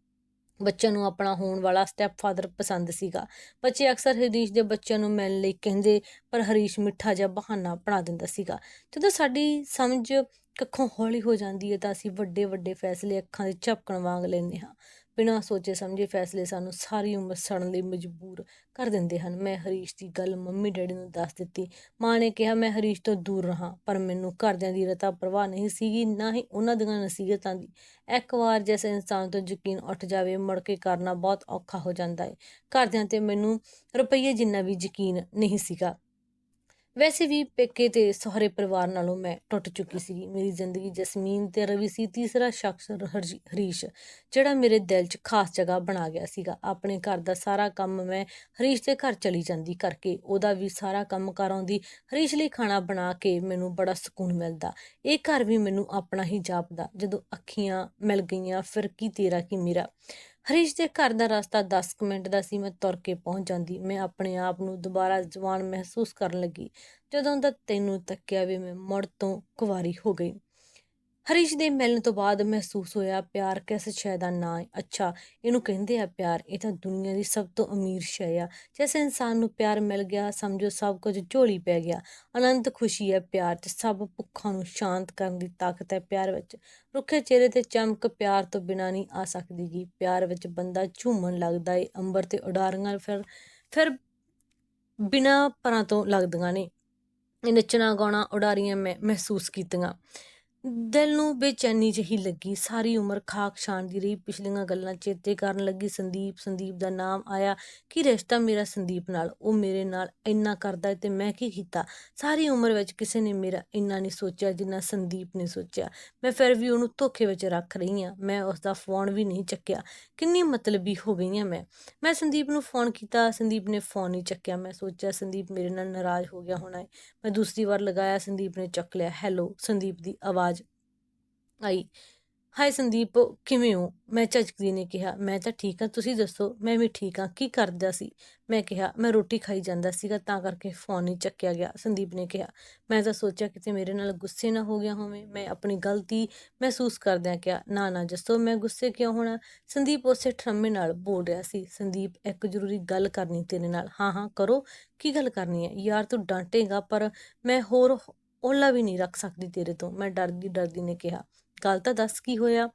ਬੱਚਿਆਂ ਨੂੰ ਆਪਣਾ ਹੋਣ ਵਾਲਾ ਸਟੈਪ ਫਾਦਰ ਪਸੰਦ ਸੀਗਾ। ਬੱਚੇ ਅਕਸਰ ਹਰੀਸ਼ ਦੇ ਬੱਚਿਆਂ ਨੂੰ ਮਿਲਣ ਲਈ ਕਹਿੰਦੇ, ਪਰ ਹਰੀਸ਼ ਮਿੱਠਾ ਜਿਹਾ ਬਹਾਨਾ ਬਣਾ ਦਿੰਦਾ ਸੀਗਾ। ਜਦੋਂ ਸਾਡੀ ਸਮਝ ਕੱਖੋਂ ਹੌਲੀ ਹੋ ਜਾਂਦੀ ਹੈ ਤਾਂ ਅਸੀਂ ਵੱਡੇ ਵੱਡੇ ਫੈਸਲੇ ਅੱਖਾਂ ਦੇ ਝਪਕਣ ਵਾਂਗ ਲੈਂਦੇ ਹਾਂ। ਬਿਨਾਂ ਸੋਚੇ ਸਮਝੇ ਫੈਸਲੇ ਸਾਨੂੰ ਸਾਰੀ ਉਮਰ ਸੜਨ ਲਈ ਮਜਬੂਰ ਕਰ ਦਿੰਦੇ ਹਨ। ਮੈਂ ਹਰੀਸ਼ ਦੀ ਗੱਲ ਮੰਮੀ ਡੈਡੀ ਨੂੰ ਦੱਸ ਦਿੱਤੀ। ਮਾਂ ਨੇ ਕਿਹਾ, ਮੈਂ ਹਰੀਸ਼ ਤੋਂ ਦੂਰ ਰਹਾ, ਪਰ ਮੈਨੂੰ ਘਰਦਿਆਂ ਦੀ ਰਤਾ ਪਰਵਾਹ ਨਹੀਂ ਸੀਗੀ, ਨਾ ਹੀ ਉਹਨਾਂ ਦੀਆਂ ਨਸੀਹਤਾਂ ਦੀ। ਇੱਕ ਵਾਰ ਜਿਸ ਇਨਸਾਨ ਤੋਂ ਯਕੀਨ ਉੱਠ ਜਾਵੇ, ਮੁੜ ਕੇ ਕਰਨਾ ਬਹੁਤ ਔਖਾ ਹੋ ਜਾਂਦਾ ਹੈ ਘਰਦਿਆਂ ਤੇ ਮੈਨੂੰ ਰੁਪਈਏ ਜਿੰਨਾ ਵੀ ਯਕੀਨ ਨਹੀਂ ਸੀਗਾ। ਵੈਸੇ ਵੀ ਪੇਕੇ ਤੇ ਸਹੁਰੇ ਪਰਿਵਾਰ ਨਾਲੋਂ ਮੈਂ ਟੁੱਟ ਚੁੱਕੀ ਸੀ ਮੇਰੀ ਜ਼ਿੰਦਗੀ ਜਸਮੀਨ ਤੇ ਰਵੀ ਸੀ, ਤੀਸਰਾ ਸ਼ਖਸ ਹਰਜੀ- ਹਰੀਸ਼, ਜਿਹੜਾ ਮੇਰੇ ਦਿਲ 'ਚ ਖਾਸ ਜਗ੍ਹਾ ਬਣਾ ਗਿਆ ਸੀਗਾ। ਆਪਣੇ ਘਰ ਦਾ ਸਾਰਾ ਕੰਮ ਮੈਂ ਹਰੀਸ਼ ਦੇ ਘਰ ਚਲੀ ਜਾਂਦੀ ਕਰਕੇ ਉਹਦਾ ਵੀ ਸਾਰਾ ਕੰਮ ਕਰ ਆਉਂਦੀ। ਹਰੀਸ਼ ਲਈ ਖਾਣਾ ਬਣਾ ਕੇ ਮੈਨੂੰ ਬੜਾ ਸਕੂਨ ਮਿਲਦਾ। ਇਹ ਘਰ ਵੀ ਮੈਨੂੰ ਆਪਣਾ ਹੀ ਜਾਪਦਾ। ਜਦੋਂ ਅੱਖੀਆਂ ਮਿਲ ਗਈਆਂ, ਫਿਰ ਕੀ ਤੇਰਾ ਕੀ ਮੇਰਾ? ਹਰੀਸ਼ ਦੇ ਘਰ ਦਾ ਰਸਤਾ 10 ਕੁ ਮਿੰਟ ਦਾ ਸੀ, ਮੈਂ ਤੁਰ ਕੇ ਪਹੁੰਚ ਜਾਂਦੀ। ਮੈਂ ਆਪਣੇ ਆਪ ਨੂੰ ਦੁਬਾਰਾ ਜਵਾਨ ਮਹਿਸੂਸ ਕਰਨ ਲੱਗੀ। ਜਦੋਂ ਦਾ ਤੈਨੂੰ ਤੱਕਿਆ ਵੀ ਮੈਂ ਮੁੜ ਤੋਂ ਕੁਵਾਰੀ ਹੋ ਗਈ। ਹਰੀਸ਼ ਦੇ ਮਿਲਣ ਤੋਂ ਬਾਅਦ ਮਹਿਸੂਸ ਹੋਇਆ ਪਿਆਰ ਕਿਸ ਸ਼ੈ ਦਾ ਨਾਂ ਹੈ। ਅੱਛਾ, ਇਹਨੂੰ ਕਹਿੰਦੇ ਆ ਪਿਆਰ। ਇਹ ਤਾਂ ਦੁਨੀਆ ਦੀ ਸਭ ਤੋਂ ਅਮੀਰ ਸ਼ੈ ਆ। ਜਿਸ ਇਨਸਾਨ ਨੂੰ ਪਿਆਰ ਮਿਲ ਗਿਆ, ਸਮਝੋ ਸਭ ਕੁਝ ਝੋਲੀ ਪੈ ਗਿਆ। ਅਨੰਤ ਖੁਸ਼ੀ ਹੈ ਪਿਆਰ 'ਚ। ਸਭ ਭੁੱਖਾਂ ਨੂੰ ਸ਼ਾਂਤ ਕਰਨ ਦੀ ਤਾਕਤ ਹੈ ਪਿਆਰ ਵਿੱਚ। ਰੁੱਖੇ ਚਿਹਰੇ ਤੇ ਚਮਕ ਪਿਆਰ ਤੋਂ ਬਿਨਾਂ ਨਹੀਂ ਆ ਸਕਦੀਗੀ। ਪਿਆਰ ਵਿੱਚ ਬੰਦਾ ਝੂਮਣ ਲੱਗਦਾ ਏ, ਅੰਬਰ ਤੇ ਉਡਾਰੀਆਂ ਫਿਰ ਫਿਰ ਬਿਨਾਂ ਪਰਾਂ ਤੋਂ ਲੱਗਦੀਆਂ ਨੇ। ਨੱਚਣਾ, ਗਾਉਣਾ, ਉਡਾਰੀਆਂ ਮੈਂ ਮਹਿਸੂਸ ਕੀਤੀਆਂ। ਦਿਲ ਨੂੰ ਬੇਚੈਨੀ ਜਿਹੀ ਲੱਗੀ। ਸਾਰੀ ਉਮਰ ਖਾਕ ਛਾਣਦੀ ਰਹੀ। ਪਿਛਲੀਆਂ ਗੱਲਾਂ ਚੇਤੇ ਕਰਨ ਲੱਗੀ। ਸੰਦੀਪ ਸੰਦੀਪ ਦਾ ਨਾਮ ਆਇਆ ਕਿ ਰਿਸ਼ਤਾ ਮੇਰਾ ਸੰਦੀਪ ਨਾਲ। ਉਹ ਮੇਰੇ ਨਾਲ ਇੰਨਾ ਕਰਦਾ ਹੈ ਤੇ ਮੈਂ ਕੀ ਕੀਤਾ? ਸਾਰੀ ਉਮਰ ਵਿੱਚ ਕਿਸੇ ਨੇ ਮੇਰਾ ਇੰਨਾ ਨਹੀਂ ਸੋਚਿਆ ਜਿੰਨਾ ਸੰਦੀਪ ਨੇ ਸੋਚਿਆ। ਮੈਂ ਫਿਰ ਵੀ ਉਹਨੂੰ ਧੋਖੇ ਵਿੱਚ ਰੱਖ ਰਹੀ ਹਾਂ। ਮੈਂ ਉਸ ਦਾ ਫੋਨ ਵੀ ਨਹੀਂ ਚੱਕਿਆ। ਕਿੰਨੀ ਮਤਲਬੀ ਹੋ ਗਈ ਹਾਂ ਮੈਂ। ਮੈਂ ਸੰਦੀਪ ਨੂੰ ਫੋਨ ਕੀਤਾ। ਸੰਦੀਪ ਨੇ ਫੋਨ ਨਹੀਂ ਚੱਕਿਆ। ਮੈਂ ਸੋਚਿਆ, ਸੰਦੀਪ ਮੇਰੇ ਨਾਲ ਨਾਰਾਜ਼ ਹੋ ਗਿਆ ਹੋਣਾ ਹੈ। ਮੈਂ ਦੂਸਰੀ ਵਾਰ ਲਗਾਇਆ। ਸੰਦੀਪ ਨੇ ਚੱਕ ਲਿਆ। ਹੈਲੋ, ਸੰਦੀਪ ਦੀ ਆਵਾਜ਼ ਆਈ, ਹਾਏ ਸੰਦੀਪ, ਕਿਵੇਂ ਹੋ? ਮੈਂ ਝਟਕਦੀ ਨੇ ਕਿਹਾ, ਮੈਂ ਤਾਂ ਠੀਕ ਹਾਂ, ਤੁਸੀਂ ਦੱਸੋ, ਮੈਂ ਵੀ ਠੀਕ ਹਾਂ, ਕੀ ਕਰਦਾ ਸੀ? ਮੈਂ ਕਿਹਾ, ਮੈਂ ਰੋਟੀ ਖਾਈ ਜਾਂਦਾ ਸੀਗਾ, ਤਾਂ ਕਰਕੇ ਫੋਨ ਨਹੀਂ ਚੱਕਿਆ ਗਿਆ। ਸੰਦੀਪ ਨੇ ਕਿਹਾ, ਮੈਂ ਤਾਂ ਸੋਚਿਆ ਕਿਤੇ ਮੇਰੇ ਨਾਲ ਗੁੱਸੇ ਨਾ ਹੋ ਗਿਆ ਹੋਵੇ, ਮੈਂ ਆਪਣੀ ਗਲਤੀ ਮਹਿਸੂਸ ਕਰਦਿਆਂ ਕਿਹਾ, ਨਾ ਨਾ, ਜੱਸੋ, ਮੈਂ ਗੁੱਸੇ ਕਿਉਂ ਹੋਣਾ? ਸੰਦੀਪ ਉਸੇ ਠਰਮੇ ਨਾਲ ਬੋਲ ਰਿਹਾ ਸੀ, ਸੰਦੀਪ, ਇੱਕ ਜ਼ਰੂਰੀ ਗੱਲ ਕਰਨੀ ਤੇਰੇ ਨਾਲ। ਹਾਂ ਹਾਂ, ਕਰੋ, ਕੀ ਗੱਲ ਕਰਨੀ ਹੈ? ਯਾਰ, ਤੂੰ ਡਾਂਟੇਗਾ, ਪਰ ਮੈਂ ਹੋਰ ਓਲਾ ਵੀ ਨਹੀਂ ਰੱਖ ਸਕਦੀ ਤੇਰੇ ਤੋਂ। ਮੈਂ ਡਰਦੀ ਡਰਦੀ ਨੇ ਕਿਹਾ ਗੱਲ ਤਾਂ ਦੱਸ ਕੀ ਹੋਇਆ?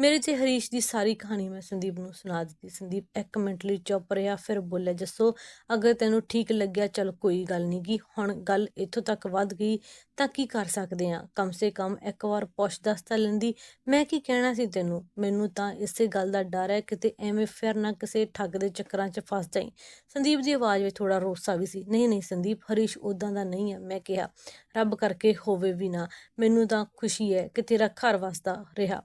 ਮੇਰੇ ਤੇ ਹਰੀਸ਼ ਦੀ ਸਾਰੀ ਕਹਾਣੀ ਮੈਂ ਸੰਦੀਪ ਨੂੰ ਸੁਣਾ ਦਿੱਤੀ। ਸੰਦੀਪ ਇੱਕ ਮਿੰਟ ਲਈ ਚੁੱਪ ਰਿਹਾ, ਫਿਰ ਬੋਲਿਆ, ਜੱਸੋ, ਅਗਰ ਤੈਨੂੰ ਠੀਕ ਲੱਗਿਆ, ਚਲ ਕੋਈ ਗੱਲ ਨਹੀਂ ਗੀ। ਹੁਣ ਗੱਲ ਇੱਥੋਂ ਤੱਕ ਵੱਧ ਗਈ, ਤਾਂ ਕੀ ਕਰ ਸਕਦੇ ਆ? ਕਮ ਸੇ ਕਮ ਇੱਕ ਵਾਰ ਪੁੱਛ ਦੱਸ ਤਾਂ ਲੈਂਦੀ, ਮੈਂ ਕੀ ਕਹਿਣਾ ਸੀ ਤੈਨੂੰ? ਮੈਨੂੰ ਤਾਂ ਇਸੇ ਗੱਲ ਦਾ ਡਰ ਹੈ, ਕਿਤੇ ਐਵੇਂ ਫਿਰ ਨਾ ਕਿਸੇ ਠੱਗ ਦੇ ਚੱਕਰਾਂ 'ਚ ਫਸ ਜਾਈਂ। ਸੰਦੀਪ ਦੀ ਆਵਾਜ਼ ਵਿੱਚ ਥੋੜਾ ਰੋਸਾ ਵੀ ਸੀ। ਨਹੀਂ ਨਹੀਂ ਸੰਦੀਪ, ਹਰੀਸ਼ ਉਦਾਂ ਦਾ ਨਹੀਂ ਹੈ। ਮੈਂ ਕਿਹਾ, ਰੱਬ ਕਰਕੇ ਹੋਵੇ ਵੀ ਨਾ। ਮੈਨੂੰ ਤਾਂ ਖੁਸ਼ੀ ਹੈ ਕਿ ਤੇਰਾ ਘਰ ਵਸਦਾ ਰਿਹਾ।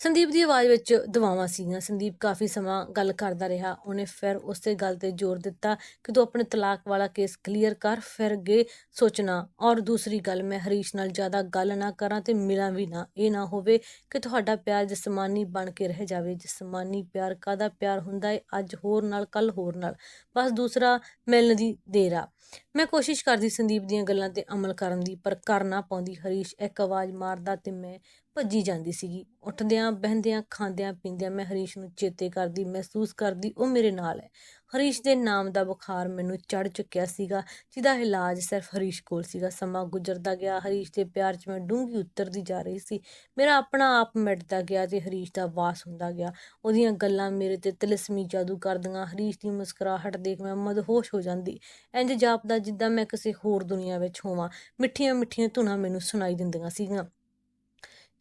ਸੰਦੀਪ ਦੀ ਆਵਾਜ਼ ਵਿੱਚ ਦੁਆਵਾਂ ਸੀਗੀਆਂ। ਸੰਦੀਪ ਕਾਫੀ ਸਮਾਂ ਗੱਲ ਕਰਦਾ ਰਿਹਾ। ਉਹਨੇ ਫਿਰ ਉਸੇ ਗੱਲ ਤੇ ਜ਼ੋਰ ਦਿੱਤਾ ਕਿ ਤੂੰ ਆਪਣੇ ਤਲਾਕ ਵਾਲਾ ਕੇਸ ਕਲੀਅਰ ਕਰ, ਫਿਰ ਅੱਗੇ ਸੋਚਣਾ। ਔਰ ਦੂਸਰੀ ਗੱਲ, ਮੈਂ ਹਰੀਸ਼ ਨਾਲ ਜ਼ਿਆਦਾ ਗੱਲ ਨਾ ਕਰਾਂ ਤੇ ਮਿਲਾਂ ਵੀ ਨਾ। ਇਹ ਨਾ ਹੋਵੇ ਕਿ ਤੁਹਾਡਾ ਪਿਆਰ ਜਿਸਮਾਨੀ ਬਣ ਕੇ ਰਹਿ ਜਾਵੇ। ਜਿਸਮਾਨੀ ਪਿਆਰ ਕਾਦਾ ਪਿਆਰ ਹੁੰਦਾ ਹੈ ਅੱਜ ਹੋਰ ਨਾਲ ਕੱਲ ਹੋਰ ਨਾਲ। ਬਸ ਦੂਸਰਾ ਮਿਲਣ ਦੀ ਦੇਰ ਆ। ਮੈਂ ਕੋਸ਼ਿਸ਼ ਕਰਦੀ ਸੰਦੀਪ ਦੀਆਂ ਗੱਲਾਂ ਤੇ ਅਮਲ ਕਰਨ ਦੀ, ਪਰ ਕਰ ਨਾ ਪਾਉਂਦੀ ਹਰੀਸ਼। ਇੱਕ ਆਵਾਜ਼ ਮਾਰਦਾ ਤੇ ਮੈਂ ਭੱਜੀ ਜਾਂਦੀ ਸੀਗੀ। ਉੱਠਦਿਆਂ, ਬਹਿੰਦਿਆਂ, ਖਾਂਦਿਆਂ, ਪੀਂਦਿਆਂ ਮੈਂ ਹਰੀਸ਼ ਨੂੰ ਚੇਤੇ ਕਰਦੀ, ਮਹਿਸੂਸ ਕਰਦੀ, ਉਹ ਮੇਰੇ ਨਾਲ ਹੈ। ਹਰੀਸ਼ ਦੇ ਨਾਮ ਦਾ ਬੁਖਾਰ ਮੈਨੂੰ ਚੜ ਚੁੱਕਿਆ ਸੀਗਾ, ਜਿਹਦਾ ਇਲਾਜ ਸਿਰਫ ਹਰੀਸ਼ ਕੋਲ ਸੀਗਾ। ਸਮਾਂ ਗੁਜ਼ਰਦਾ ਗਿਆ, ਹਰੀਸ਼ ਦੇ ਪਿਆਰ 'ਚ ਮੈਂ ਡੂੰਘੀ ਉਤਰਦੀ ਜਾ ਰਹੀ ਸੀ। ਮੇਰਾ ਆਪਣਾ ਆਪ ਮਿਟਦਾ ਗਿਆ ਤੇ ਹਰੀਸ਼ ਦਾ ਵਾਸ ਹੁੰਦਾ ਗਿਆ। ਉਹਦੀਆਂ ਗੱਲਾਂ ਮੇਰੇ ਤੇ ਤਲਸਮੀ ਜਾਦੂ ਕਰਦੀਆਂ। ਹਰੀਸ਼ ਦੀ ਮੁਸਕਰਾਹਟ ਦੇਖ ਮੈਂ ਮਦਹੋਸ਼ ਹੋ ਜਾਂਦੀ। ਇੰਜ ਜਾਪਦਾ ਜਿੱਦਾਂ ਮੈਂ ਕਿਸੇ ਹੋਰ ਦੁਨੀਆ ਵਿੱਚ ਹੋਵਾਂ। ਮਿੱਠੀਆਂ ਮਿੱਠੀਆਂ ਧੁਨਾਂ ਮੈਨੂੰ ਸੁਣਾਈ ਦਿੰਦੀਆਂ ਸੀਗੀਆਂ।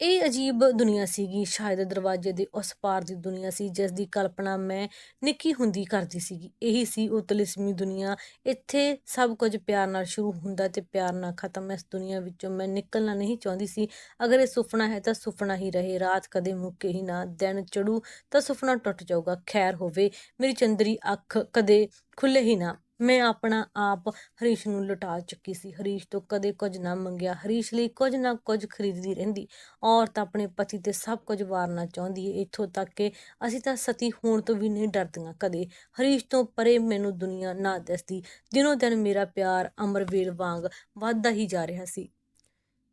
ਇਹ ਅਜੀਬ ਦੁਨੀਆ ਸੀਗੀ, ਸ਼ਾਇਦ ਦਰਵਾਜ਼ੇ ਦੇ ਉਸ ਪਾਰ ਦੀ ਦੁਨੀਆ ਸੀ, ਜਿਸ ਦੀ ਕਲਪਨਾ ਮੈਂ ਨਿੱਕੀ ਹੁੰਦੀ ਕਰਦੀ ਸੀਗੀ। ਇਹੀ ਸੀ ਉਹ ਤਲਿਸਮੀ ਦੁਨੀਆ। ਇੱਥੇ ਸਭ ਕੁਝ ਪਿਆਰ ਨਾਲ ਸ਼ੁਰੂ ਹੁੰਦਾ ਤੇ ਪਿਆਰ ਨਾਲ ਖਤਮ। ਇਸ ਦੁਨੀਆ ਵਿੱਚੋਂ ਮੈਂ ਨਿਕਲਣਾ ਨਹੀਂ ਚਾਹੁੰਦੀ ਸੀ। ਅਗਰ ਇਹ ਸੁਪਨਾ ਹੈ ਤਾਂ ਸੁਪਨਾ ਹੀ ਰਹੇ। ਰਾਤ ਕਦੇ ਮੁੱਕੇ ਹੀ ਨਾ। ਦਿਨ ਚੜੂ ਤਾਂ ਸੁਪਨਾ ਟੁੱਟ ਜਾਊਗਾ। ਖੈਰ ਹੋਵੇ, ਮੇਰੀ ਚੰਦਰੀ ਅੱਖ ਕਦੇ ਖੁੱਲੇ ਹੀ ਨਾ। ਮੈਂ ਆਪਣਾ ਆਪ ਹਰੀਸ਼ ਨੂੰ ਲੁਟਾ ਚੁੱਕੀ ਸੀ। ਹਰੀਸ਼ ਤੋਂ ਕਦੇ ਕੁਝ ਨਾ ਮੰਗਿਆ। ਹਰੀਸ਼ ਲਈ ਕੁਝ ਨਾ ਕੁਝ ਖਰੀਦਦੀ ਰਹਿੰਦੀ। ਔਰਤ ਆਪਣੇ ਪਤੀ ਤੇ ਸਭ ਕੁਝ ਵਾਰਨਾ ਚਾਹੁੰਦੀ ਹੈ ਇੱਥੋਂ ਤੱਕ ਕਿ ਅਸੀਂ ਤਾਂ ਸਤੀ ਹੋਣ ਤੋਂ ਵੀ ਨਹੀਂ ਡਰਦੀਆਂ ਕਦੇ। ਹਰੀਸ਼ ਤੋਂ ਪਰੇ ਮੈਨੂੰ ਦੁਨੀਆ ਨਾ ਦਿਸਦੀ। ਦਿਨੋਂ ਦਿਨ ਮੇਰਾ ਪਿਆਰ ਅਮਰਵੇਲ ਵਾਂਗ ਵੱਧਦਾ ਹੀ ਜਾ ਰਿਹਾ ਸੀ।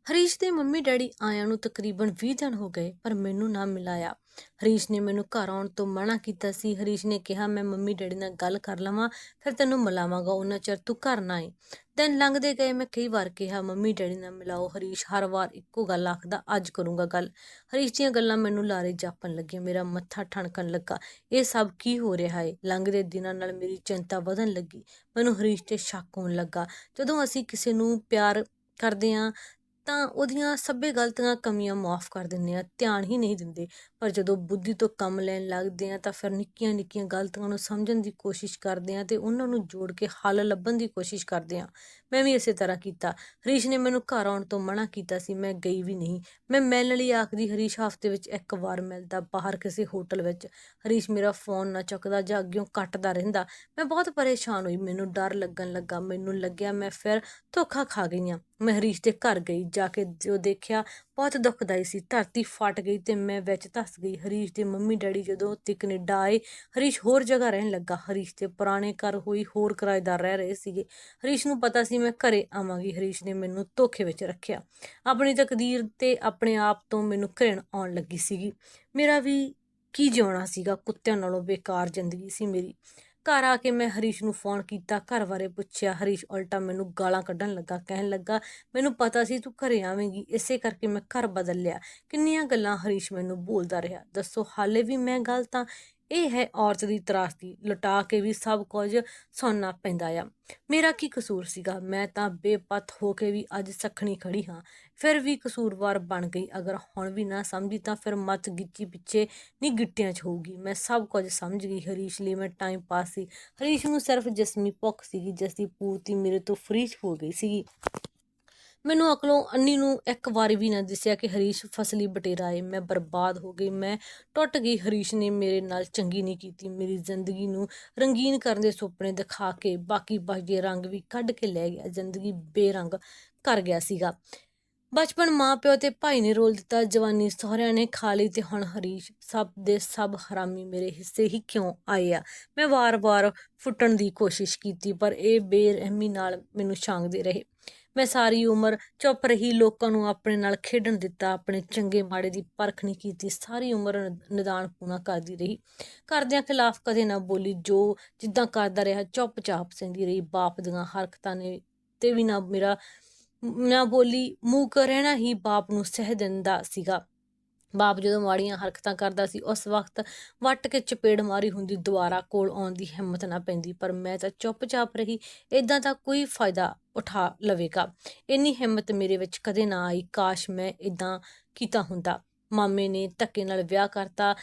ਹਰੀਸ਼ ਦੇ ਮੰਮੀ ਡੈਡੀ ਆਇਆਂ ਨੂੰ ਤਕਰੀਬਨ 20 ਦਿਨ ਹੋ ਗਏ, ਪਰ ਮੈਨੂੰ ਨਾ ਮਿਲਾਇਆ। ਹਰੀਸ਼ ਨੇ ਮੈਨੂੰ ਘਰ ਆਉਣ ਤੋਂ ਮਨਾ ਕੀਤਾ ਸੀ। ਹਰੀਸ਼ ਨੇ ਕਿਹਾ, ਮੈਂ ਮੰਮੀ ਡੈਡੀ ਨਾਲ ਗੱਲ ਕਰ ਲਵਾਂ, ਫਿਰ ਤੈਨੂੰ ਮਿਲਾਵਾਂਗਾ ਉਹਨਾਂ ਚਿਰ ਤੂੰ ਘਰ ਨਾ ਆਈ। ਦਿਨ ਲੰਘਦੇ ਗਏ, ਮੈਂ ਕਈ ਵਾਰ ਕਿਹਾ, ਮੰਮੀ ਡੈਡੀ ਨਾਲ ਮਿਲਾਓ, ਹਰੀਸ਼ ਹਰ ਵਾਰ ਇੱਕੋ ਗੱਲ ਆਖਦਾ, ਅੱਜ ਕਰੂੰਗਾ ਗੱਲ। ਹਰੀਸ਼ ਦੀਆਂ ਗੱਲਾਂ ਮੈਨੂੰ ਲਾਰੇ ਜਾਪਣ ਲੱਗੀਆਂ, ਮੇਰਾ ਮੱਥਾ ਠਣਕਣ ਲੱਗਾ। ਇਹ ਸਭ ਕੀ ਹੋ ਰਿਹਾ ਹੈ ਲੰਘਦੇ ਦਿਨਾਂ ਨਾਲ ਮੇਰੀ ਚਿੰਤਾ ਵਧਣ ਲੱਗੀ। ਮੈਨੂੰ ਹਰੀਸ਼ ਤੇ ਸ਼ੱਕ ਹੋਣ ਲੱਗਾ। ਜਦੋਂ ਅਸੀਂ ਕਿਸੇ ਨੂੰ ਪਿਆਰ ਕਰਦੇ ਹਾਂ ਤਾਂ ਉਹਦੀਆਂ ਸਭੇ ਗਲਤੀਆਂ ਕਮੀਆਂ ਮਾਫ ਕਰ ਦਿੰਦੇ ਆ, ਧਿਆਨ ਹੀ ਨਹੀਂ ਦਿੰਦੇ। ਪਰ ਜਦੋਂ ਬੁੱਧੀ ਤੋਂ ਕੰਮ ਲੈਣ ਲੱਗਦੇ ਆ, ਤਾਂ ਫਿਰ ਨਿੱਕੀਆਂ ਨਿੱਕੀਆਂ ਗਲਤੀਆਂ ਨੂੰ ਸਮਝਣ ਦੀ ਕੋਸ਼ਿਸ਼ ਕਰਦੇ ਆ ਤੇ ਉਹਨਾਂ ਨੂੰ ਜੋੜ ਕੇ ਹੱਲ ਲੱਭਣ ਦੀ ਕੋਸ਼ਿਸ਼ ਕਰਦੇ ਆ। ਮੈਂ ਵੀ ਇਸੇ ਤਰ੍ਹਾਂ ਕੀਤਾ। ਹਰੀਸ਼ ਨੇ ਮੈਨੂੰ ਘਰ ਆਉਣ ਤੋਂ ਮਨਾ ਕੀਤਾ ਸੀ, ਮੈਂ ਗਈ ਵੀ ਨਹੀਂ। ਮੈਂ ਮਿਲਣ ਲਈ ਆਖਦੀ, ਹਰੀਸ਼, ਹਫ਼ਤੇ ਵਿੱਚ ਇੱਕ ਵਾਰ ਮਿਲਦਾ ਬਾਹਰ ਕਿਸੇ ਹੋਟਲ ਵਿੱਚ। ਹਰੀਸ਼, ਮੇਰਾ ਫੋਨ ਨਾ ਚੁੱਕਦਾ ਜਾਂ ਅੱਗਿਓਂ ਕੱਟਦਾ ਰਹਿੰਦਾ। ਮੈਂ ਬਹੁਤ ਪਰੇਸ਼ਾਨ ਹੋਈ। ਮੈਨੂੰ ਡਰ ਲੱਗਣ ਲੱਗਾ। ਮੈਨੂੰ ਲੱਗਿਆ ਮੈਂ ਫਿਰ ਧੋਖਾ ਖਾ ਗਈ ਹਾਂ ਮੈਂ ਹਰੀਸ਼ ਦੇ ਘਰ ਗਈ। ਜਾ ਕੇ ਜੋ ਦੇਖਿਆ, ਬਹੁਤ ਦੁਖਦਾਈ ਸੀ। ਧਰਤੀ ਫਟ ਗਈ ਤੇ ਮੈਂ ਵਿੱਚ ਧਸ ਗਈ। ਹਰੀਸ਼ ਦੇ ਮੰਮੀ ਡੈਡੀ ਜਦੋਂ ਤੇ ਕੈਨੇਡਾ ਆਏ, ਹਰੀਸ਼ ਹੋਰ ਜਗ੍ਹਾ ਰਹਿਣ ਲੱਗਾ। ਹਰੀਸ਼ ਦੇ ਪੁਰਾਣੇ ਘਰ ਹੋਈ ਹੋਰ ਕਿਰਾਏਦਾਰ ਰਹਿ ਰਹੇ ਸੀਗੇ। ਹਰੀਸ਼ ਨੂੰ ਪਤਾ ਸੀ, ਮੈਂ ਘਰੇ ਆਵਾਂਗੀ। ਹਰੀਸ਼ ਨੇ ਮੈਨੂੰ ਧੋਖੇ ਵਿੱਚ ਰੱਖਿਆ। ਆਪਣੀ ਤਕਦੀਰ ਤੇ ਆਪਣੇ ਆਪ ਤੋਂ ਮੈਨੂੰ ਘਰਣ ਆਉਣ ਲੱਗੀ ਸੀਗੀ। ਮੇਰਾ ਵੀ ਕੀ ਜਿਉਣਾ ਸੀਗਾ? ਕੁੱਤਿਆਂ ਨਾਲੋਂ ਬੇਕਾਰ ਜ਼ਿੰਦਗੀ ਸੀ ਮੇਰੀ। ਘਰ ਆ ਕੇ ਮੈਂ ਹਰੀਸ਼ ਨੂੰ ਫੋਨ ਕੀਤਾ, ਘਰ ਬਾਰੇ ਪੁੱਛਿਆ, ਹਰੀਸ਼ ਉਲਟਾ ਮੈਨੂੰ ਗਾਲਾਂ ਕੱਢਣ ਲੱਗਾ, ਕਹਿਣ ਲੱਗਾ, ਮੈਨੂੰ ਪਤਾ ਸੀ ਤੂੰ ਘਰੇ ਆਵੇਂਗੀ, ਇਸੇ ਕਰਕੇ ਮੈਂ ਘਰ ਬਦਲ ਲਿਆ। ਕਿੰਨੀਆਂ ਗੱਲਾਂ ਹਰੀਸ਼ ਮੈਨੂੰ ਬੋਲਦਾ ਰਿਹਾ। ਦੱਸੋ ਹਾਲੇ ਵੀ ਮੈਂ ਗਲਤ ਹਾਂ? ਇਹ ਹੈ ਔਰਤ ਦੀ ਤਰਾਸਦੀ, ਲੁਟਾ ਕੇ ਵੀ ਸਭ ਕੁਝ ਸੁਣਨਾ ਪੈਂਦਾ ਆ। ਮੇਰਾ ਕੀ ਕਸੂਰ ਸੀਗਾ? ਮੈਂ ਤਾਂ ਬੇਪਤ ਹੋ ਕੇ ਵੀ ਅੱਜ ਸਖਣੀ ਖੜੀ ਹਾਂ। ਫਿਰ ਵੀ ਕਸੂਰਵਾਰ ਬਣ ਗਈ। ਅਗਰ ਹੁਣ ਵੀ ਨਾ ਸਮਝੀ ਤਾਂ ਫਿਰ ਮਤ ਗਿੱਚੀ ਪਿੱਛੇ ਨਹੀਂ ਗਿੱਟਿਆਂ 'ਚ ਹੋਊਗੀ। ਮੈਂ ਸਭ ਕੁਝ ਸਮਝ ਗਈ। ਹਰੀਸ਼ ਲਈ ਮੈਂ ਟਾਈਮ ਪਾਸ ਸੀ। ਹਰੀਸ਼ ਨੂੰ ਸਿਰਫ ਜਸਮੀ ਭੁੱਖ ਸੀਗੀ ਜਿਸ ਦੀ ਪੂਰਤੀ ਮੇਰੇ ਤੋਂ ਫ੍ਰੀ ਹੋ ਗਈ ਸੀਗੀ। ਮੈਨੂੰ ਅਕਲੋਂ ਅੰਨੀ ਨੂੰ ਇੱਕ ਵਾਰ ਵੀ ਨਾ ਦਿਸਿਆ ਕਿ ਹਰੀਸ਼ ਫਸਲੀ ਬਟੇਰਾ ਏ, ਮੈਂ ਬਰਬਾਦ ਹੋ ਗਈ, ਮੈਂ ਟੁੱਟ ਗਈ। ਹਰੀਸ਼ ਨੇ ਮੇਰੇ ਨਾਲ ਚੰਗੀ ਨਹੀਂ ਕੀਤੀ, ਮੇਰੀ ਜ਼ਿੰਦਗੀ ਨੂੰ ਰੰਗੀਨ ਕਰਨ ਦੇ ਸੁਪਨੇ ਦਿਖਾ ਕੇ ਬਾਕੀ ਬਚਦੇ ਰੰਗ ਵੀ ਕੱਢ ਕੇ ਲੈ ਗਿਆ, ਜ਼ਿੰਦਗੀ ਬੇਰੰਗ ਕਰ ਗਿਆ ਸੀਗਾ। ਬਚਪਨ ਮਾਂ ਪਿਓ ਤੇ ਭਾਈ ਨੇ ਰੋਲ ਦਿੱਤਾ, ਜਵਾਨੀ ਸਹੁਰਿਆਂ ਨੇ ਖਾ ਲਈ ਤੇ ਹੁਣ ਹਰੀਸ਼ ਸਭ ਦੇ ਸਭ ਹਰਾਮੀ ਮੇਰੇ ਹਿੱਸੇ ਹੀ ਕਿਉਂ ਆਏ ਆ? ਮੈਂ ਵਾਰ-ਵਾਰ ਫੁੱਟਣ ਦੀ ਕੋਸ਼ਿਸ਼ ਕੀਤੀ, ਪਰ ਇਹ ਬੇਰਹਿਮੀ ਨਾਲ ਮੈਨੂੰ ਛਾਂਗਦੇ ਰਹੇ। ਮੈਂ ਸਾਰੀ ਉਮਰ ਚੁੱਪ ਰਹੀ, ਲੋਕਾਂ ਨੂੰ ਆਪਣੇ ਨਾਲ ਖੇਡਣ ਦਿੱਤਾ, ਆਪਣੇ ਚੰਗੇ ਮਾੜੇ ਦੀ ਪਰਖ ਨਹੀਂ ਕੀਤੀ, ਸਾਰੀ ਉਮਰ ਨਿਦਾਨ ਪੂਣਾ ਕਰਦੀ ਰਹੀ। ਕਰਦਿਆਂ ਖਿਲਾਫ ਕਦੇ ਨਾ ਬੋਲੀ, ਜੋ ਜਿੱਦਾਂ ਕਰਦਾ ਰਿਹਾ, ਚੁੱਪਚਾਪ ਸਹਿੰਦੀ ਰਹੀ। ਬਾਪ ਦੀਆਂ ਹਰਕਤਾਂ ਨੇ ਤੇ ਵੀ ਨਾ ਮੇਰਾ, ਨਾ ਬੋਲੀ, ਮੂੰਹ ਰਹਿਣਾ ਹੀ ਬਾਪ ਨੂੰ ਸਹਿ ਦਿੰਦਾ ਸੀਗਾ। ਬਾਪ ਜਦੋਂ ਮਾੜੀਆਂ ਹਰਕਤਾਂ ਕਰਦਾ ਸੀ, ਉਸ ਵਕਤ ਵੱਟ ਕੇ ਚਪੇੜ ਮਾਰੀ ਹੁੰਦੀ, ਦੁਬਾਰਾ ਕੋਲ ਆਉਣ ਦੀ ਹਿੰਮਤ ਨਾ ਪੈਂਦੀ। ਪਰ ਮੈਂ ਤਾਂ ਚੁੱਪਚਾਪ ਰਹੀ ਇਦਾਂ ਦਾ ਕੋਈ ਫਾਇਦਾ ਉਠਾ ਲਵੇਗਾ। ਇੰਨੀ ਹਿੰਮਤ ਮੇਰੇ ਵਿੱਚ ਕਦੇ ਨਾ ਆਈ। ਕਾਸ਼ ਮੈਂ ਇਦਾਂ ਕੀਤਾ ਹੁੰਦਾ। ਮਾਮੇ ਨੇ ਧੱਕੇ ਨਾਲ ਵਿਆਹ ਕਰਤਾ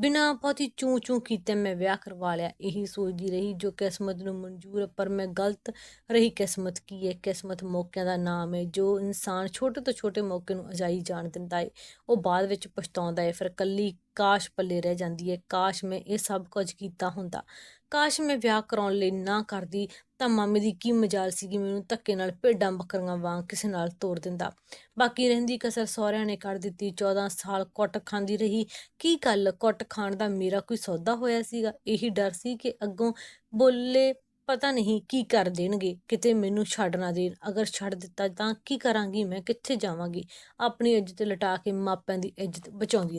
ਬਿਨਾ ਬਹੁਤੀ ਚੂੰ ਚੂ ਕੀਤੇ ਮੈਂ ਵਿਆਹ ਕਰਵਾ ਲਿਆ, ਇਹੀ ਸੋਚਦੀ ਰਹੀ ਜੋ ਕਿਸਮਤ ਨੂੰ ਮਨਜ਼ੂਰ ਪਰ ਮੈਂ ਗਲਤ ਰਹੀ ਕਿਸਮਤ ਕੀ ਹੈ, ਕਿਸਮਤ ਮੌਕਿਆਂ ਦਾ ਨਾਮ ਹੈ, ਜੋ ਇਨਸਾਨ ਛੋਟੇ ਤੋਂ ਛੋਟੇ ਮੌਕੇ ਨੂੰ ਅਜਾਈ ਜਾਣ ਦਿੰਦਾ ਹੈ, ਉਹ ਬਾਅਦ ਵਿੱਚ ਪਛਤਾਉਂਦਾ ਹੈ, ਫਿਰ ਕੱਲੀ ਕਾਸ਼ ਪੱਲੇ ਰਹਿ ਜਾਂਦੀ ਹੈ, ਕਾਸ਼ ਮੈਂ ਇਹ ਸਭ ਕੁਝ ਕੀਤਾ ਹੁੰਦਾ, ਕਾਸ਼ ਮੈਂ ਵਿਆਹ ਕਰਾਉਣ ਲਈ ਨਾ ਕਰਦੀ, ਤਾਂ ਮਾਮੇ ਦੀ ਕੀ ਮਜਾਲ ਸੀ ਕਿ ਮੈਨੂੰ ਧੱਕੇ ਨਾਲ ਭੇਡਾਂ ਬੱਕਰੀਆਂ ਵਾਂਗ ਕਿਸੇ ਨਾਲ ਤੋੜ ਦਿੰਦਾ, ਬਾਕੀ ਰਹਿੰਦੀ ਕਸਰ ਸਹੁਰਿਆਂ ਨੇ ਕਰ ਦਿੱਤੀ 14 ਸਾਲ ਕੁੱਟ ਖਾਂਦੀ ਰਹੀ, ਕੀ ਗੱਲ ਕੁੱਟ ਖਾਣ ਦਾ ਮੇਰਾ ਕੋਈ ਸੌਦਾ ਹੋਇਆ ਸੀਗਾ, ਇਹੀ ਡਰ ਸੀ ਕਿ ਅੱਗੋਂ ਬੋਲੇ ਪਤਾ ਨਹੀਂ ਕੀ ਕਰ ਦੇਣਗੇ, ਕਿਤੇ ਮੈਨੂੰ ਛੱਡ ਨਾ ਦੇਣ। ਅਗਰ ਛੱਡ ਦਿੱਤਾ ਤਾਂ ਕੀ ਕਰਾਂਗੀ ਮੈਂ, ਕਿੱਥੇ ਜਾਵਾਂਗੀ? ਆਪਣੀ ਇੱਜ਼ਤ ਲਟਾ ਕੇ ਮਾਪਿਆਂ ਦੀ ਇੱਜ਼ਤ ਬਚਾਉਂਦੀ ਰਹੀ।